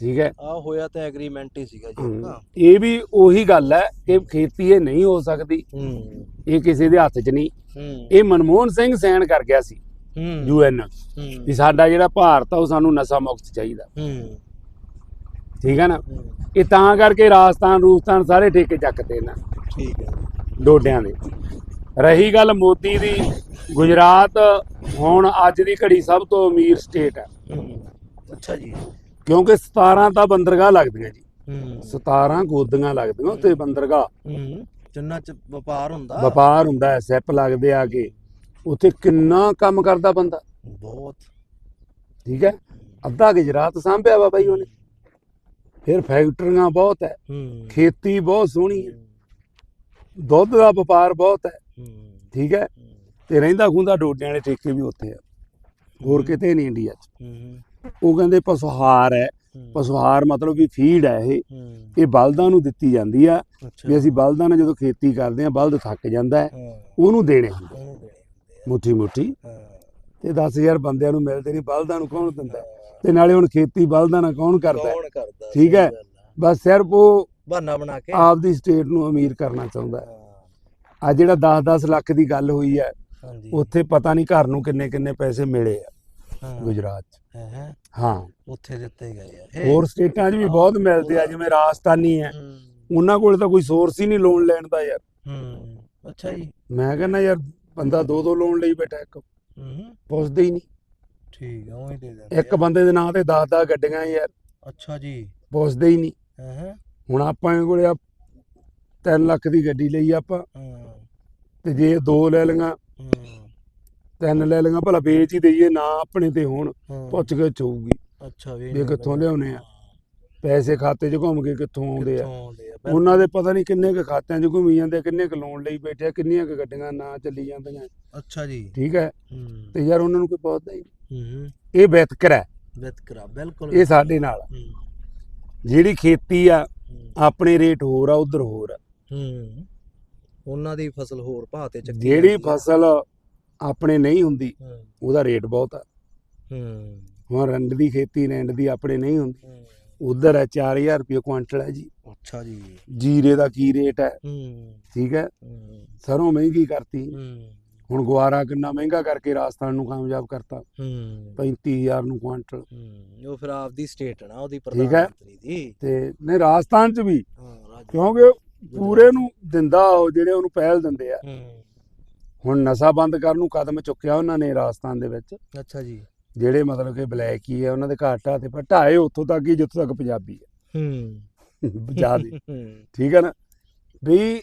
ਠੀਕ ਹੈ। ਆ ਹੋਇਆ ਤਾਂ ਐਗਰੀਮੈਂਟ ਹੀ ਸੀਗਾ ਜੀ। ਹਮ, ਹਾਂ ਇਹ ਵੀ ਉਹੀ ਗੱਲ ਹੈ ਕਿ ਖੇਤੀ ਇਹ ਨਹੀਂ ਹੋ ਸਕਦੀ। ਹੂੰ। ਇਹ ਕਿਸੇ ਦੇ ਹੱਥ 'ਚ ਨਹੀਂ। ਹੂੰ। ਇਹ ਮਨਮੋਹਨ ਸਿੰਘ ਸਾਈਨ ਕਰ ਗਿਆ ਸੀ। ਹੂੰ। ਯੂਐਨ। ਵੀ ਸਾਡਾ ਜਿਹੜਾ ਭਾਰਤ ਆ ਉਹ ਸਾਨੂੰ ਨਸ਼ਾ ਮੁਕਤ ਚਾਹੀਦਾ। ਹੂੰ। ਠੀਕ ਹੈ ਨਾ? ਹੂੰ, ਇਹ ਤਾਂ ਕਰਕੇ ਰਾਜਸਥਾਨ ਰੂਸਤਾਨ ਸਾਰੇ ਠੇਕੇ ਚੱਕਦੇ ਨਾ। ਠੀਕ ਹੈ। ਡੋਡਿਆਂ ਦੇ। ਰਹੀ ਗੱਲ ਮੋਦੀ ਦੀ ਗੁਜਰਾਤ ਹੁਣ ਅੱਜ ਦੀ ਘੜੀ ਸਭ ਤੋਂ ਅਮੀਰ ਸਟੇਟ ਹੈ। ਹੂੰ। ਅੱਛਾ ਜੀ। ਕਿਉਂਕਿ 17 ਤਾਂ ਬੰਦਰਗਾਹ ਲੱਗਦੀਆਂ ਜੀ। ਹੂੰ। 17 ਗੋਦੀਆਂ ਲੱਗਦੀਆਂ ਉੱਥੇ ਬੰਦਰਗਾਹ। ਹੂੰ ਜਿੰਨਾ ਚ ਵਪਾਰ ਹੁੰਦਾ। ਵਪਾਰ ਹੁੰਦਾ ਹੈ ਸਿਪ ਲੱਗਦੇ ਆ ਕੇ। ਉੱਥੇ ਕਿੰਨਾ ਕੰਮ ਕਰਦਾ ਬੰਦਾ। ਬਹੁਤ। ਠੀਕ ਹੈ? ਅੱਧਾ ਗੁਜਰਾਤ ਸਾਂਭਿਆ ਵਾ ਬਾਈ ਉਹਨੇ। ਫਿਰ ਫੈਕਟਰੀਆਂ ਬਹੁਤ ਹੈ। ਖੇਤੀ ਬਹੁਤ ਸੋਹਣੀ ਹੈ। ਦੁੱਧ ਦਾ ਵਪਾਰ ਬਹੁਤ ਹੈ। ਠੀਕ ਹੈ? ਤੇ ਰਹਿੰਦਾ ਖੁੰਦਾ ਡੋਡਿਆਂ ਵਾਲੇ ਠੇਕੇ ਵੀ ਉੱਥੇ ਆ। ਹੋਰ ਕਿਤੇ ਨਹੀਂ ਇੰਡੀਆ 'ਚ। ਉਹ ਕਹਿੰਦੇ ਪਸ਼ੁਹਾਰ ਹੈ। ਪਸ਼ੁਹਾਰ ਮਤਲਬ ਵੀ ਫੀਡ ਹੈ ਇਹ। ਇਹ ਬਲਦਾਂ ਨੂੰ ਦਿੱਤੀ ਜਾਂਦੀ ਆ ਵੀ ਅਸੀਂ ਬਲਦਾਂ ਨਾਲ ਜਦੋਂ ਖੇਤੀ ਕਰਦੇ ਆ ਬਲਦ ਥੱਕ ਜਾਂਦਾ ਉਹਨੂੰ ਦੇਣੇ ਹੁੰਦੇ ਮੁੱਠੀ ਮੁੱਠੀ। ਤੇ 10000 ਬੰਦਿਆਂ ਨੂੰ ਮਿਲਦੇ ਨਹੀਂ ਬਲਦਾਂ ਨੂੰ ਕੌਣ ਦਿੰਦਾ? ਤੇ ਨਾਲੇ ਹੁਣ ਖੇਤੀ ਬਲਦਾਂ ਨਾਲ ਕੌਣ ਕਰਦਾ? ਠੀਕ ਹੈ। ਬਸ ਸਿਰਫ ਉਹ ਬਹਾਨਾ ਬਣਾ ਕੇ। ਆਪਦੀ ਸਟੇਟ ਨੂੰ ਅਮੀਰ ਕਰਨਾ ਚਾਹੁੰਦਾ ਆ ਜਿਹੜਾ 10-10 ਲੱਖ ਦੀ ਗੱਲ ਹੋਈ ਹੈ ਉੱਥੇ ਪਤਾ ਨਹੀਂ ਘਰ ਨੂੰ ਕਿੰਨੇ ਕਿੰਨੇ ਪੈਸੇ ਮਿਲੇ ਆ। ਗੁਜਰਾਤ 'ਚ। ਹੈ ਉੱਥੇ ਦਿੱਤੇ ਗਏ ਆ। ਹੋਰ ਸਟੇਟਾਂ 'ਚ ਵੀ ਬਹੁਤ ਮਿਲਦੇ ਆ ਜਿਵੇਂ ਰਾਜਸਥਾਨੀ ਹੈ। ਉਹਨਾਂ ਕੋਲ ਤਾਂ ਕੋਈ ਸੋਰਸ ਹੀ ਨਹੀਂ ਲੋਨ ਲੈਣ ਦਾ ਯਾਰ। ਹੂੰ ਅੱਛਾ ਜੀ। ਮੈਂ ਕਹਿੰਦਾ ਯਾਰ ਬੰਦਾ ਦੋ ਦੋ ਲੋਨ ਲਈ ਬੈਠਾ ਇੱਕ। ਹੂੰ। ਪੁੱਛਦੇ ਹੀ ਨਹੀਂ। ਠੀਕ ਆ ਉਹ ਦੇ ਦਿੰਦੇ ਇੱਕ। ਬੰਦੇ ਦੇ ਨਾਂ ਤੇ 10-10 ਗੱਡੀਆਂ ਯਾਰ ਅੱਛਾ ਜੀ। ਪੁੱਛਦੇ ਹੀ ਨਹੀਂ। ਹੈ ਹੁਣ ਆਪਾਂ ਕੋਲੇ ਆ 3 ਲੱਖ ਦੀ ਗੱਡੀ ਲਈ ਆਪਾਂ। ਤੇ ਜੇ ਦੋ ਲੈ ਲਈਆਂ। ਤਿੰਨ ਲੈ ਲਈਆਂ ਭਲਾ ਵੇਚ ਹੀ ਦਈਏ ਨਾ ਆਪਣੇ ਤੇ ਹੋਣ ਪੁੱਛ ਕੇ ਚੋਊਗੀ। ਅੱਛਾ ਵੀ ਵੀ ਕਿੱਥੋਂ ਲਿਆਉਣੇ ਆ? ਪੈਸੇ ਖਾਤੇ 'ਚ ਘੁੰਮ ਕੇ ਕਿੱਥੋਂ ਆਉਂਦੇ ਆ? ਉਹਨਾਂ ਦੇ ਪਤਾ ਨਹੀਂ ਕਿੰਨੇ ਕੁ ਖਾਤਿਆਂ 'ਚ ਘੁੰਮੀ ਜਾਂਦੇ ਕਿੰਨੇ ਕੁ ਲੋਨ ਲਈ ਬੈਠੇ ਆ ਕਿੰਨੀਆਂ ਕੁ ਗੱਡੀਆਂ ਨਾ ਚੱਲੀ ਜਾਂਦੀਆਂ। ਅੱਛਾ ਜੀ। ਠੀਕ ਹੈ? ਤੇ ਯਾਰ ਉਹਨਾਂ ਨੂੰ ਕੋਈ ਪੁੱਛਦਾ ਹੀ ਇਹ ਵਿਤਕਰਾ ਹੈ। ਵਿਤਕਰਾ ਬਿਲਕੁਲ। ਇਹ ਸਾਡੇ ਨਾਲ ਜਿਹੜੀ ਖੇਤੀ ਆ ਆਪਣੇ ਰੇਟ ਹੋਰ ਆ ਉਧਰ ਹੋਰ ਆ। ਹੂੰ। ਉਹਨਾਂ ਦੀ ਫਸਲ ਹੋਰ ਭਾਅ ਤੇ ਚੱਕੀ ਜਿਹੜੀ। ਫਸਲ ਆਪਣੇ ਨਹੀਂ ਹੁੰਦੀ ਉਹਦਾ ਰੇਟ ਬਹੁਤ ਆ। ਹੂੰ। ਹੁਣ ਰੰਡ ਦੀ ਖੇਤੀ ਰੰਡ ਦੀ ਆਪਣੇ ਨਹੀਂ ਹੁੰਦੀ। ਉਧਰ ਹੈ 4000 ਰੁਪਏ ਕੁਇੰਟਲ ਹੈ ਜੀ। ਅੱਛਾ ਜੀ। ਜੀਰੇ ਦਾ ਕੀ ਰੇਟ ਹੈ? ਹੂੰ। ਠੀਕ ਹੈ। ਸਰੋਂ ਮਹਿੰਗੀ ਕਰਤੀ। ਹੂੰ। ਹੁਣ ਗੁਆਰਾ ਕਿੰਨਾ ਮਹਿੰਗਾ ਕਰਕੇ ਰਾਜਸਥਾਨ ਨੂੰ ਕਾਮਯਾਬ ਕਰਤਾ। ਹੂੰ। 35000 ਨੂੰ ਕੁਇੰਟਲ ਹੂੰ, ਉਹ ਫਿਰ ਆਪਦੀ ਸਟੇਟ ਨਾ ਉਹਦੀ ਪ੍ਰਧਾਨ। ਮੰਤਰੀ ਦੀ। ਤੇ ਨਹੀਂ ਰਾਜਸਥਾਨ ਚ ਵੀ। ਕਿਉਂਕਿ ਪੂਰੇ ਨੂੰ ਦਿੰਦਾ ਉਹ ਜਿਹੜੇ ਉਹਨੂੰ ਪਹਿਲ ਦਿੰਦੇ ਆ। ਹੂੰ। ਹੁਣ ਨਸ਼ਾ ਬੰਦ ਕਰਨ ਨੂੰ ਕਦਮ ਚੁੱਕਿਆ ਉਹਨਾਂ ਨੇ ਰਾਜਸਥਾਨ ਦੇ ਵਿੱਚ। ਅੱਛਾ ਜੀ। ਜਿਹੜੇ ਮਤਲਬ ਕਿ ਬਲੈਕ ਹੀ ਆ ਉਹਨਾਂ ਦੇ ਘਰ ਢਾਹ ਤੇ ਪਰ ਢਾਏ ਉੱਥੋਂ ਤੱਕ ਹੀ ਜਿੱਥੋਂ ਤੱਕ ਪੰਜਾਬੀ ਹੂੰ। ਆ ਜਿਆਦੇ। ਹੂੰ। ਠੀਕ ਹੈ ਨਾ? ਵੀ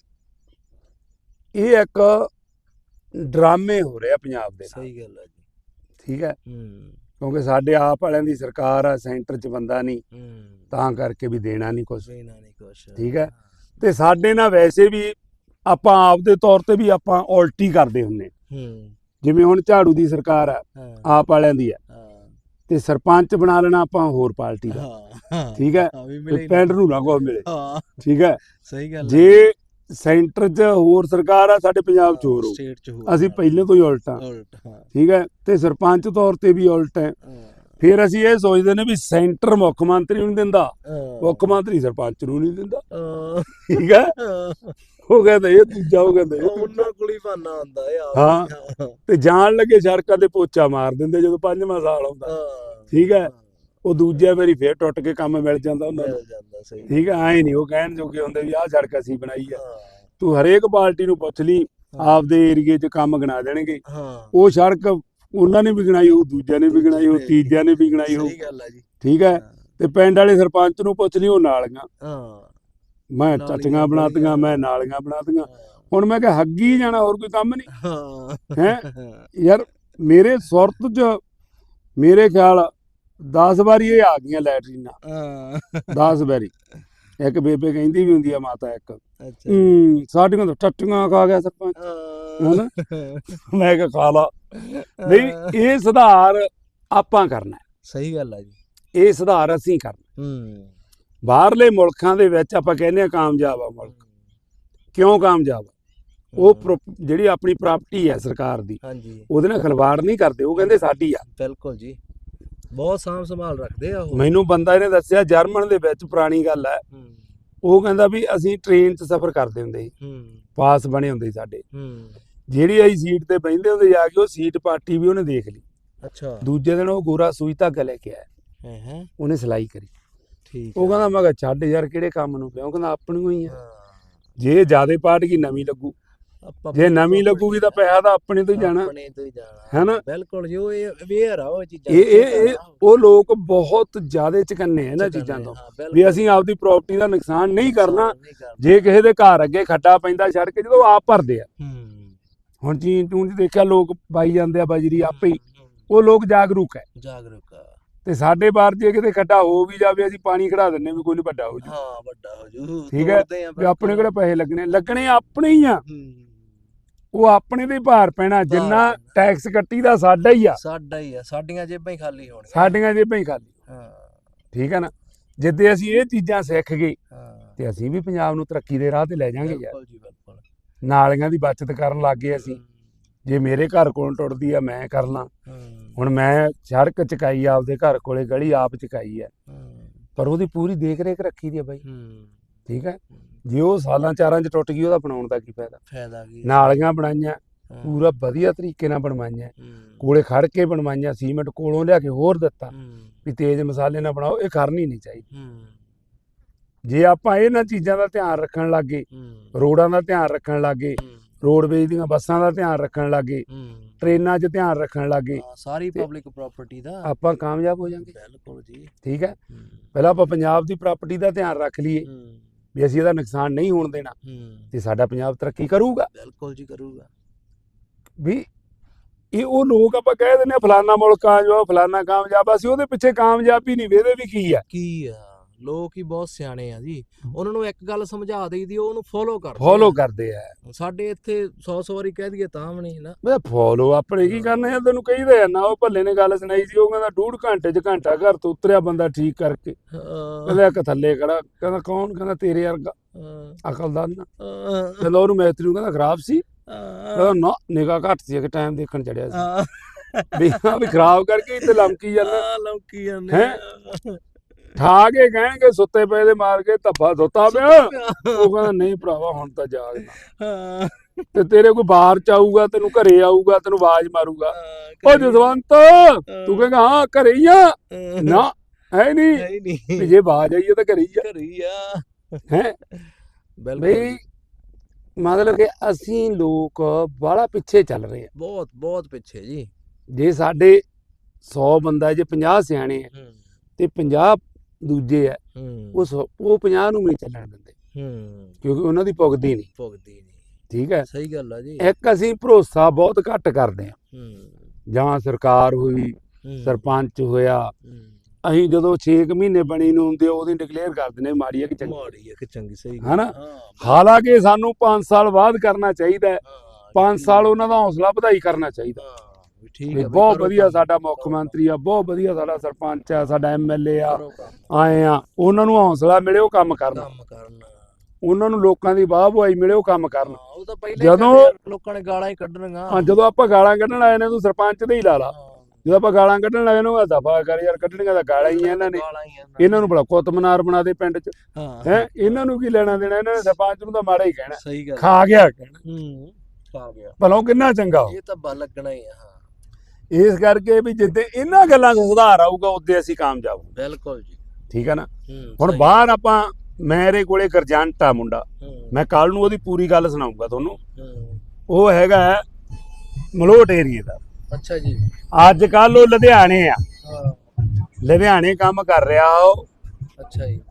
ਇਹ ਇੱਕ ਡਰਾਮੇ ਹੋ ਰਿਹਾ ਪੰਜਾਬ ਦੇ ਨਾਲ। ਸਹੀ ਗੱਲ ਹੈ ਜੀ। ਠੀਕ ਹੈ ਹੂੰ। ਕਿਉਂਕਿ ਸਾਡੇ ਆਪ ਵਾਲਿਆਂ ਦੀ ਸਰਕਾਰ ਆ ਸੈਂਟਰ 'ਚ ਬੰਦਾ ਨਹੀਂ। ਹੂੰ। ਤਾਂ ਕਰਕੇ ਵੀ ਦੇਣਾ ਨਹੀਂ ਕੁਝ ਬੇਨਾ ਨਹੀਂ ਕੁਛ। ਠੀਕ ਹੈ। ਤੇ ਸਾਡੇ ਨਾਲ ਵੈਸੇ ਵੀ ਆਪਾਂ ਆਪ ਦੇ ਤੌਰ ਤੇ ਵੀ ਆਪਾਂ ਉਲਟੀ ਕਰਦੇ ਹੁੰਨੇ ਹੂੰ। ਜਿਵੇਂ ਹੁਣ ਝਾੜੂ ਦੀ ਸਰਕਾਰ ਆ ਆਪ ਵਾਲਿਆਂ ਦੀ ਆ। ਤੇ ਸਰਪੰਚ ਬਣਾ ਲੈਣਾ ਆਪਾਂ ਹੋਰ ਪਾਰਟੀ ਦਾ। ਠੀਕ ਹੈ? ਤੇ ਪਿੰਡ ਨੂੰ ਨਾ ਕੋਈ ਮਿਲੇ। ਠੀਕ ਹੈ? ਸਹੀ ਗੱਲ ਜੇ ਸੈਂਟਰ 'ਚ ਹੋਰ ਸਰਕਾਰ ਆ ਸਾਡੇ ਪੰਜਾਬ 'ਚ ਹੋਰ ਅਸੀਂ ਪਹਿਲੇ ਤੋਂ ਹੀ ਉਲਟਾਂ ਠੀਕ ਹੈ? ਤੇ ਸਰਪੰਚ ਤੌਰ ਤੇ ਵੀ ਉਲਟ ਹੈ। ਫਿਰ ਅਸੀਂ ਇਹ ਸੋਚਦੇ ਨੇ ਵੀ ਸੈਂਟਰ ਮੁੱਖ ਮੰਤਰੀ ਨੂੰ ਦਿੰਦਾ। ਮੁੱਖ ਮੰਤਰੀ ਸਰਪੰਚ ਨੂੰ ਨਹੀਂ ਦਿੰਦਾ। ਠੀਕ ਹਾਂ, ਉਹ ਕਹਿੰਦਾ ਇਹ ਦੂਜਾ ਉਹ ਕਹਿੰਦਾ ਇਹ ਦੂਜਾ। ਉਹਨਾਂ ਕੋਲ ਹੀ ਬਹਾਨਾ ਹੁੰਦਾ ਹੈ ਆਪ ਹਾਂ। ਤੇ ਜਾਣ ਲੱਗੇ ਸੜਕਾਂ ਤੇ ਪੋਚਾ ਮਾਰ ਦਿੰਦੇ ਜਦੋਂ ਪੰਜਵਾਂ ਸਾਲ ਆਉਂਦਾ। ਹਾਂ। ਠੀਕ ਹੈ? ਉਹ ਦੂਜੇ ਵਾਰੀ ਫੇਰ ਟੁੱਟ ਕੇ ਕੰਮ ਮਿਲ ਜਾਂਦਾ ਉਹਨਾਂ ਨੂੰ। ਮਿਲ ਜਾਂਦਾ ਸਹੀ ਠੀਕ ਹੈ? ਐ ਨਹੀਂ ਉਹ ਕਹਿਣ ਜੋਗੇ ਹੁੰਦੇ ਵੀ ਆਹ ਸੜਕ ਅਸੀਂ ਬਣਾਈ ਆ। ਹਾਂ। ਤੂੰ ਹਰੇਕ ਪਾਰਟੀ ਨੂੰ ਪੁੱਛ ਲਈ ਆਪਦੇ ਏਰੀਏ 'ਚ ਕੰਮ ਗਣਾ ਦੇਣਗੇ। ਹਾਂ। ਉਹ ਸੜਕ ਉਹਨਾਂ ਨੇ ਵੀ ਗਣਾਈ ਉਹ ਦੂਜਿਆਂ ਨੇ ਵੀ ਗਣਾਈ ਉਹ ਤੀਜਿਆਂ ਨੇ ਵੀ ਗਣਾਈ ਉਹ ਸਹੀ ਗੱਲ ਹੈ ਜੀ। ਠੀਕ ਹੈ? ਤੇ ਪਿੰਡ ਵਾਲੇ ਸਰਪੰਚ ਨੂੰ ਪੁੱਛ ਲਈ ਉਹ ਨਾਲੀਆਂ ਹਾਂ। ਮੈਂ ਟੱਟੀਆਂ ਬਣਾਤੀਆਂ ਮੈਂ ਨਾਲੀਆਂ ਬਣਾਤੀਆਂ। ਹੁਣ ਮੈਂ ਕਿਹਾ ਹੱਗੀ ਜਾਣਾ ਹੋਰ ਕੋਈ ਕੰਮ ਨਹੀਂ। ਹਾਂ। ਹੈ? ਯਾਰ ਮੇਰੇ ਸੁਰਤ 'ਚ ਮੇਰੇ ਖਿਆਲ 10 ਵਾਰੀ ਇਹ ਆ ਗਈਆਂ ਲੈਟਰੀਨਾਂ। ਹਾਂ। 10 ਵਾਰੀ। ਇੱਕ ਬੇਬੇ ਕਹਿੰਦੀ ਵੀ ਹੁੰਦੀ ਆ ਮਾਤਾ ਇੱਕ। ਅੱਛਾ ਸਾਡੀਆਂ ਤਾਂ ਟੱਟੀਆਂ ਖਾ ਗਿਆ ਸਰਪੰਚ। ਹਨਾ? ਮੈਂ ਕਿਹਾ ਖਾ ਲਾ। ਨਹੀਂ ਇਹ ਸੁਧਾਰ ਆਪਾਂ ਕਰਨਾ। ਸਹੀ ਗੱਲ ਹੈ ਜੀ। ਇਹ ਸੁਧਾਰ ਅਸੀਂ ਕਰਨਾ। ਹੂੰ। ਬਾਹਰਲੇ ਮੁਲਕਾਂ ਦੇ ਵਿੱਚ ਆਪਾਂ ਕਹਿੰਦੇ ਆ ਕਾਮਯਾਬ ਆ ਮੁਲਕ। ਕਿਉਂ ਕਾਮਯਾਬ? ਉਹ ਜਿਹੜੀ ਆਪਣੀ ਪ੍ਰਾਪਰਟੀ ਹੈ ਸਰਕਾਰ ਦੀ ਹਾਂਜੀ। ਉਹਦੇ ਨਾਲ ਖਿਲਵਾੜ ਨਹੀਂ ਕਰਦੇ ਉਹ ਕਹਿੰਦੇ ਸਾਡੀ ਆ। ਬਿਲਕੁਲ ਜੀ। ਬਹੁਤ ਸਾਂਭ ਸੰਭਾਲ ਰੱਖਦੇ ਆ ਉਹ। ਮੈਨੂੰ ਬੰਦਾ ਇਹਨੇ ਦੱਸਿਆ ਜਰਮਨ ਦੇ ਵਿੱਚ ਪੁਰਾਣੀ ਗੱਲ ਹੈ। ਉਹ ਕਹਿੰਦਾ ਵੀ ਅਸੀਂ ਟ੍ਰੇਨ 'ਚ ਸਫ਼ਰ ਕਰਦੇ ਹੁੰਦੇ ਸੀ। ਪਾਸ ਬਣੇ ਹੁੰਦੇ ਸੀ ਸਾਡੇ। ਜਿਹੜੀ ਅਸੀਂ ਸੀਟ ਤੇ ਬੈਠਦੇ ਹੁੰਦੇ ਜਾ ਕੇ ਉਹ ਸੀਟ ਪਾਰਟੀ ਵੀ ਉਹਨੇ ਦੇਖ ਲਈ। ਅੱਛਾ। ਦੂਜੇ ਦਿਨ ਉਹ ਗੋਰਾ ਸੂਈ ਧਾਗਾ ਲੈ ਕੇ ਆਇਆ। ਹੈ ਹੈ। ਉਹਨੇ ਸਿਲਾਈ ਕਰੀ। ਠੀਕ ਉਹ ਕਹਿੰਦਾ ਮੈਂ ਕਿਹਾ ਛੱਡ ਯਾਰ ਕਿਹੜੇ ਕੰਮ ਨੂੰ? ਪਿਆ ਉਹ ਕਹਿੰਦਾ ਆਪਣੀ ਹੋਈ ਆ। ਜੇ ਜਿਆਦੇ ਪਾਰਟ ਕੀ ਨਵੀਂ ਲੱਗੂ। ਜੇ ਨਵੀਂ ਲੱਗੂਗੀ ਤਾਂ ਪੈਸਾ ਤਾਂ ਆਪਣੇ ਤੋਂ ਹੀ ਜਾਣਾ। ਆਪਣੇ ਤੋਂ ਹੀ ਜਾਣਾ। ਹੈਨਾ? ਬਿਲਕੁਲ ਜੀ ਉਹ ਇਹ ਅਵੇਅਰ ਆ ਉਹ ਚੀਜ਼ਾਂ ਇਹ ਇਹ ਉਹ ਲੋਕ ਬਹੁਤ ਜ਼ਿਆਦੇ ਚਕੰਨੇ ਆ ਇਹਨਾਂ ਚੀਜ਼ਾਂ ਤੋਂ। ਵੀ ਅਸੀਂ ਆਪਦੀ ਪ੍ਰਾਪਰਟੀ ਦਾ ਨੁਕਸਾਨ ਨਹੀਂ ਕਰਨਾ। ਜੇ ਕਿਸੇ ਦੇ ਘਰ ਅੱਗੇ ਖੱਡਾ ਪੈਂਦਾ ਸੜਕ ਜਦੋਂ ਆਪ ਭਰਦੇ ਆ। ਹੂੰ। ਹੁਣ ਟੂਨ 'ਚ ਦੇਖਿਆ ਲੋਕ ਪਾਈ ਜਾਂਦੇ ਆ ਬਜਰੀ ਆਪੇ ਹੀ। ਉਹ ਲੋਕ ਜਾਗਰੂਕ ਹੈ ਜਾਗਰੂਕ ਆ। ਤੇ ਸਾਡੇ ਬਾਹਰ ਜੇ ਕਿਤੇ ਖੱਡਾ ਹੋ ਵੀ ਜਾਵੇ ਅਸੀਂ ਪਾਣੀ ਖੜਾ ਦਿੰਨੇ ਵੀ ਕੋਈ ਨਹੀਂ ਵੱਡਾ ਹੋ ਜੂ। ਹਾਂ ਵੱਡਾ ਹੋ ਜੂ। ਠੀਕ ਹੈ, ਵੀ ਆਪਣੇ ਕਿਹੜੇ ਪੈਸੇ ਲੱਗਣੇ ਲੱਗਣੇ ਆਪਣੇ ਹੀ ਆ। ਉਹ ਆਪਣੇ ਹੀ ਭਾਰ ਪੈਣਾ ਜਿੰਨਾ। ਟੈਕਸ ਕੱਟੀ ਦਾ ਸਾਡਾ ਹੀ ਆ। ਸਾਡਾ ਹੀ ਆ ਸਾਡੀਆਂ ਜੇਬਾਂ ਹੀ ਖਾਲੀ ਹੋਣਗੀਆਂ। ਸਾਡੀਆਂ ਜੇਬਾਂ ਹੀ ਖਾਲੀ। ਹਾਂ। ਠੀਕ ਹੈ ਨਾ? ਜਿੱਦੇ ਅਸੀਂ ਇਹ ਚੀਜ਼ਾਂ ਸਿੱਖ ਗਏ ਤੇ ਅਸੀਂ ਵੀ ਪੰਜਾਬ ਨੂੰ ਤਰੱਕੀ ਦੇ ਰਾਹ ਤੇ ਲੈ ਜਾਾਂਗੇ ਯਾਰ। ਨਾਲੀਆਂ ਦੀ ਬਚਤ ਕਰਨ ਲੱਗ ਗਏ ਅਸੀਂ। ਜੇ ਮੇਰੇ ਘਰ ਕੋਲ ਟੁੱਟਦੀ ਆ ਮੈਂ ਕਰ ਲਾਂ। ਹੁਣ ਮੈਂ ਸੜਕ ਚਕਾਈ ਆ ਆਪਦੇ ਘਰ ਕੋਲੇ ਗਲੀ ਆਪ ਚਕਾਈ ਆ। ਹੂੰ। ਪਰ ਉਹਦੀ ਪੂਰੀ ਦੇਖ ਰੇਖ ਰੱਖੀ ਦੀ ਆ ਬਾਈ। ਹੂੰ। ਠੀਕ ਹੈ ਜੇ ਉਹ ਸਾਲਾਂ ਚਾਰਾਂ ਚ ਟੁੱਟ ਗਈ ਉਹਦਾ ਬਣਾਉਣ ਦਾ ਕੀ ਫਾਇਦਾ? ਫਾਇਦਾ ਕੀ ਨਾਲੀਆਂ ਬਣਾਈਆਂ ਹਾਂ। ਪੂਰਾ ਵਧੀਆ ਤਰੀਕੇ ਨਾਲ ਬਣਵਾਈਆਂ। ਹੂੰ। ਕੋਲੇ ਖੜ ਕੇ ਬਣਵਾਈਆਂ ਸੀਮੈਂਟ ਕੋਲੋਂ ਲਿਆ ਕੇ ਹੋਰ ਦਿੱਤਾ। ਹੂੰ। ਵੀ ਤੇਜ਼ ਮਸਾਲੇ ਨਾਲ ਬਣਾਓ ਇਹ ਕਰਨੀ ਨਹੀਂ ਚਾਹੀਦੀ। ਹੂੰ। ਜੇ ਆਪਾਂ ਇਹਨਾਂ ਚੀਜ਼ਾਂ ਦਾ ਧਿਆਨ ਰੱਖਣ ਲੱਗੇ ਹੂੰ। ਰੋਡਾਂ ਦਾ ਧਿਆਨ ਰੱਖਣ ਲੱਗੇ ਹੂੰ। ਰੋਡਵੇਜ਼ ਦੀਆਂ ਬੱਸਾਂ ਦਾ ਧਿਆਨ ਰੱਖਣ ਲੱਗੇ ਹੂੰ। ਟ੍ਰੇਨਾਂ 'ਚ ਧਿਆਨ ਰੱਖਣ ਲੱਗੇ ਹਾਂ, ਸਾਰੀ ਤੇ ਪਬਲਿਕ ਪ੍ਰਾਪਰਟੀ ਦਾ। ਆਪਾਂ ਕਾਮਯਾਬ ਹੋ ਜਾਾਂਗੇ ਬਿਲਕੁਲ ਜੀ। ਠੀਕ ਹੈ? ਹੂੰ। ਪਹਿਲਾਂ ਆਪਾਂ ਪੰਜਾਬ ਦੀ ਪ੍ਰਾਪਰਟੀ ਦਾ ਧਿਆਨ ਰੱਖ ਲਈਏ। ਹੂੰ। ਵੀ ਅਸੀਂ ਇਹਦਾ ਨੁਕਸਾਨ ਨਹੀਂ ਹੋਣ ਦੇਣਾ। ਹੂੰ। ਤੇ ਸਾਡਾ ਪੰਜਾਬ ਤਰੱਕੀ ਕਰੂਗਾ। ਬਿਲਕੁਲ ਜੀ ਕਰੂਗਾ। ਵੀ ਇਹ ਉਹ ਲੋਕ ਆਪਾਂ ਕਹਿ ਦਿੰਦੇ ਆ ਫਲਾਨਾ ਮੁਲਕ ਕਾਮਯਾਬ ਫਲਾਨਾ ਕਾਮਯਾਬ ਅਸੀਂ ਉਹਦੇ ਪਿੱਛੇ ਕਾਮਯਾਬੀ ਨਹੀਂ ਵੇਦੇ ਵੀ ਕੀ ਆ? ਕੀ ਆ? ਲੋਕ ਹੀ ਬਹੁਤ ਸਿਆਣੇ ਆ ਜੀ। ਉਹਨਾਂ ਨੂੰ ਇੱਕ ਗੱਲ ਸਮਝਾ ਦੇਈਦੀ ਉਹ ਉਹਨੂੰ ਫੋਲੋ ਕਰਦੇ ਫੋਲੋ ਆ। ਕਰਦੇ ਆ। ਸਾਡੇ ਇੱਥੇ 100 100 ਵਾਰੀ ਕਹਿ ਦਈਏ ਤਾਂ ਵੀ ਨਹੀਂ ਨਾ। ਮੈਂ ਫੋਲੋ ਆਪਣੇ ਕੀ ਕਰਨਾ ਹੈ ਤੈਨੂੰ ਕਹੀਦਾ ਆ ਨਾ ਉਹ ਭੱਲੇ ਨੇ ਗੱਲ ਸੁਣਾਈ ਸੀ ਉਹ ਕਹਿੰਦਾ ਡੂਢ ਘੰਟੇ 'ਚ ਘੰਟਾ ਘਰ ਤੋਂ ਉਤਰਿਆ ਬੰਦਾ ਠੀਕ ਕਰਕੇ। ਕਹਿੰਦਾ ਇੱਕ ਥੱਲੇ ਖੜਾ ਕਹਿੰਦਾ ਕੌਣ? ਕਹਿੰਦਾ ਤੇਰੇ ਵਰਗਾ। ਅਕਲ ਦਾ ਨਾ। ਕਹਿੰਦਾ ਉਹਨੂੰ ਮੈਥਰੀ ਨੂੰ ਕਹਿੰਦਾ ਖਰਾਬ ਸੀ। ਕਹਿੰਦਾ ਨਾ ਨਿਗਾਹ ਘੱਟ ਸੀ ਇੱਕ ਟਾਈਮ ਦੇਖਣ ਚੜਿਆ ਸੀ। ਹਾਂ, ਵੀ ਹਾਂ ਵੀ ਖਰਾਬ ਕਰਕੇ ਇੱਥੇ ਲਮਕੀ ਜਾਂਦਾ। ਲੌਕੀ ਜਾਂਦੇ ਹੈਂ? ਠਾ ਕੇ ਕਹਿਣਗੇ ਸੁੱਤੇ ਪਏ ਦੇ ਮਾਰ ਕੇ ਧੱਫਾ ਸੁੱਤਾ ਪਿਆ। ਉਹ ਕਹਿੰਦਾ ਨਹੀਂ ਭਰਾਵਾ ਹੁਣ ਤਾਂ ਜਾਗਦਾ ਹਾਂ, ਤੇ ਤੇਰੇ ਕੋਈ ਬਾਹਰ ਚ ਆਊਗਾ ਤੈਨੂੰ ਘਰੇ ਆਊਗਾ ਤੈਨੂੰ ਆਵਾਜ਼ ਮਾਰੂਗਾ। ਹਾਂ, ਓ ਜਸਵੰਤ ਤੂੰ ਕਹੇਗਾ ਹਾਂ ਘਰੇ ਹੀ ਆ। ਹਾਂ, ਨਾ ਹੈ ਨਹੀਂ। ਹੈ ਹੀ ਜੇ ਆਵਾਜ਼ ਆਈ ਹੈ ਤਾਂ ਘਰੇ ਹੀ ਆ। ਘਰੀ ਆ। ਹੈ? ਬਿਲਕੁਲ। ਮਤਲਬ ਕਿ ਅਸੀਂ ਲੋਕ ਬਾਹਲਾ ਪਿੱਛੇ ਚੱਲ ਰਹੇ ਆ। ਬਹੁਤ ਬਹੁਤ ਪਿੱਛੇ ਜੀ। ਜੇ ਸਾਡੇ 100 ਬੰਦਾ ਜੇ 50 ਸਿਆਣੇ ਆ ਹੂੰ। ਤੇ 50 ਦੂਜੇ ਆ ਹੂੰ। ਉਹ ਸੌ- ਉਹ 50 ਨੂੰ ਵੀ ਨਹੀਂ ਚੱਲਣ ਦਿੰਦੇ। ਹੂੰ। ਕਿਉਂਕਿ ਉਹਨਾਂ ਦੀ ਪੁੱਗਦੀ ਨਹੀਂ। ਭੁਗਦੀ ਨਹੀਂ। ਠੀਕ ਹੈ? ਸਹੀ ਗੱਲ ਆ ਜੀ। ਇੱਕ ਅਸੀਂ ਭਰੋਸਾ ਬਹੁਤ ਘੱਟ ਕਰਦੇ ਆ ਹੂੰ। ਜਾਂ ਸਰਕਾਰ ਹੋਈ ਹੂੰ, ਸਰਪੰਚ ਹੋਇਆ ਹੂੰ। ਅਸੀਂ ਜਦੋਂ 6 ਮਹੀਨੇ ਬਣੀ ਨੂੰ ਹੁੰਦੇ ਉਹਦੀ ਡਿਕਲੇਅਰ ਕਰ ਦਿੰਦੇ ਮਾੜੀ ਹੈ ਕਿ ਚੰਗੀ। ਮਾੜੀ ਆ ਕਿ ਚੰਗੀ ਸਹੀ ਹਨਾ? ਹਾਂ। ਹਾਲਾਂਕਿ ਸਾਨੂੰ 5 ਸਾਲ ਬਾਅਦ ਕਰਨਾ ਚਾਹੀਦਾ ਹੈ। ਹਾਂ, 5 ਸਾਲ ਉਹਨਾਂ ਦਾ ਹੌਸਲਾ ਵਧਾਈ ਕਰਨਾ ਚਾਹੀਦਾ। ਹਾਂ, ਠੀਕ ਬਈ, ਬਹੁਤ ਵਧੀਆ ਸਾਡਾ ਮੁੱਖ ਮੰਤਰੀ ਆ ਬਹੁਤ ਵਧੀਆ ਸਾਡਾ ਸਰਪੰਚ ਆ ਸਾਡਾ ਐਮਐਲਏ ਆ ਆਏ ਆ ਉਹਨਾਂ ਨੂੰ ਹੌਸਲਾ ਮਿਲੇ ਉਹ ਕੰਮ ਕਰਨ। ਕੰਮ ਕਰਨਾ। ਉਹਨਾਂ ਨੂੰ ਲੋਕਾਂ ਦੀ ਵਾਹ ਬੁਆਈ ਮਿਲੇ ਉਹ ਕੰਮ ਕਰਨ। ਹਾਂ, ਉਹ ਤਾਂ ਪਹਿਲੇ ਜਦੋਂ- ਲੋਕਾਂ ਨੇ ਗਾਲਾਂ ਹੀ ਕੱਢਣੀਆਂ। ਹਾਂ ਜਦੋਂ ਆਪਾਂ ਗਾਲਾਂ ਕੱਢਣ ਆਏ ਨੇ ਤੂੰ ਸਰਪੰਚ ਦੇ ਹੀ ਲਾ ਲਾ। ਹਾਂ, ਜਦੋਂ ਆਪਾਂ ਗਾਲਾਂ ਕੱਢਣ ਲੱਗੇ ਨੂੰ ਦਫਾ ਕਰ ਯਾਰ ਕੱਢਣੀਆਂ ਤਾਂ ਗਾਲਾਂ ਹੀ ਆ ਇਹਨਾਂ ਨੇ। ਹੀ ਇਹਨਾਂ ਨੂੰ ਬੜਾ ਕੁੱਤਮਨਾਰ ਬਣਾ ਦੇ ਪਿੰਡ 'ਚ। ਹਾਂ। ਹੈ ਇਹਨਾਂ ਨੂੰ ਕੀ ਲੈਣਾ ਦੇਣਾ ਇਹਨਾਂ ਨੇ ਸਰਪੰਚ ਨੂੰ ਤਾਂ ਮਾੜਾ ਹੀ ਕਹਿਣਾ। ਖਾ ਗਿਆ। ਕਹਿਣਾ ਹੂੰ ਆ ਗਿਆ। ਭਲਾ ਕਿੰਨਾ ਚੰਗਾ। ਹੋ ਇਹ ਤਾਂ ਬਾ ਲੱਗਣਾ ਹੀ ਆ ਹਾਂ। ਇਸ ਕਰਕੇ ਵੀ ਜਿੱਦੇ ਇਹਨਾਂ ਗੱਲਾਂ 'ਚ ਸੁਧਾਰ ਆਊਗਾ ਉੱਤੇ ਅਸੀਂ ਕਾਮਯਾਬ ਹੋਵਾਂਗੇ। ਬਿਲਕੁਲ ਜੀ। ਠੀਕ ਹੈ ਨਾ? ਹੁਣ। ਬਾਹਰ ਆਪਾਂ ਮੇਰੇ ਕੋਲੇ ਗਰਜੰਟ ਆ ਮੁੰਡਾ। ਮੈਂ ਕੱਲ ਨੂੰ ਉਹਦੀ ਪੂਰੀ ਗੱਲ ਸੁਣਾਉਂਗਾ ਤੁਹਾਨੂੰ। ਉਹ ਹੈਗਾ ਮਲੋਟ ਏਰੀਏ ਦਾ। ਅੱਛਾ ਜੀ। ਅੱਜ ਕੱਲ ਉਹ ਲੁਧਿਆਣੇ ਆ। ਲੁਧਿਆਣੇ ਕੰਮ ਕਰ ਰਿਹਾ ਉਹ। ਅੱਛਾ ਜੀ।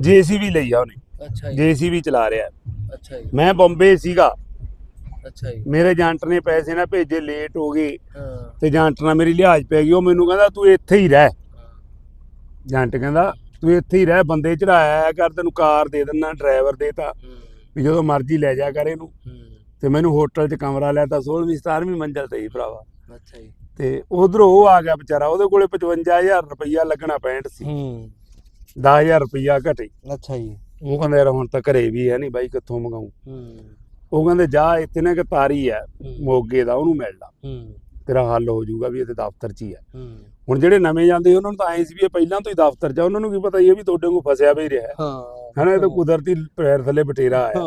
ਜੀਸੀਬੀ ਲਈ ਆ ਉਹਨੇ। ਅੱਛਾ ਜੀ। ਜੀਸੀਬੀ ਚਲਾ ਰਿਹਾ। ਅੱਛਾ ਜੀ। ਮੈਂ ਬੰਬੇ ਸੀਗਾ। ਅੱਛਾ ਜੀ। ਮੇਰੇ ਏਜੰਟ ਨੇ ਪੈਸੇ ਨਾ ਭੇਜੇ ਲੇਟ ਹੋ ਗਏ। ਹਾਂ। ਤੇ ਏਜੰਟ ਨਾਲ ਮੇਰੀ ਲਿਹਾਜ਼ ਪੈ ਗਈ। ਉਹ ਮੈਨੂੰ ਕਹਿੰਦਾ ਤੂੰ ਇੱਥੇ ਹੀ ਰਹਿ। ਏਜੰਟ ਕਹਿੰਦਾ ਤੂੰ ਇੱਥੇ ਹੀ ਰਹਿ ਬੰਦੇ ਚੜਾਇਆ ਕਰ ਤੈਨੂੰ ਕਾਰ ਦੇ ਦਿੰਨਾ ਡਰਾਈਵਰ ਦੇਤਾ ਵੀ ਜਦੋਂ ਮਰਜ਼ੀ ਲੈ ਜਾ ਕਰ ਇਹਨੂੰ। ਤੇ ਮੈਨੂੰ ਹੋਟਲ 'ਚ ਕਮਰਾ ਲੈਤਾ 16ਵੀਂ 17ਵੀਂ ਮੰਜ਼ਲ ਤੇ ਹੀ ਭਰਾਵਾ। ਅੱਛਾ ਜੀ। ਤੇ ਉਧਰੋਂ ਉਹ ਆ ਗਿਆ ਵਿਚਾਰਾ ਉਹਦੇ ਕੋਲੇ 55000 ਰੁਪਈਆ ਲੱਗਣਾ 65 ਸੀ। ਹੂੰ। 10000 ਰੁਪਈਆ ਘਟੇ। ਅੱਛਾ ਜੀ। ਉਹ ਕਹਿੰਦਾ ਯਾਰ ਹੁਣ ਤਾਂ ਘਰੇ ਵੀ ਹੈ ਨਹੀਂ ਬਾਈ ਕਿੱਥੋਂ ਮੰਗਾਉਂ ਹੂੰ। ਉਹ ਕਹਿੰਦੇ ਜਾ ਇੱਥੇ ਨਾ ਕਿ ਤਾਰੀ ਹੈ ਮੋਗੇ ਦਾ ਉਹਨੂੰ ਮਿਲ ਲਾ। ਤੇਰਾ ਹੱਲ ਹੋ ਜਾਊਗਾ ਵੀ ਇਹਦੇ ਦਫ਼ਤਰ 'ਚ ਹੀ ਹੈ। ਹੁਣ ਜਿਹੜੇ ਨਵੇਂ ਜਾਂਦੇ ਉਹਨਾਂ ਨੂੰ ਤਾਂ ਐਂ ਸੀ ਵੀ ਪਹਿਲਾਂ ਤੋਂ ਹੀ ਦਫ਼ਤਰ 'ਚ ਉਹਨਾਂ ਨੂੰ ਕੀ ਪਤਾ ਇਹ ਵੀ ਤੁਹਾਡੇ ਨੂੰ ਫਸਿਆ ਵੀ ਰਿਹਾ ਹੈ। ਹਨਾ ਇਹ ਤਾਂ ਕੁਦਰਤੀ ਪੈਰ ਥੱਲੇ ਬਟੇਰਾ ਆਇਆ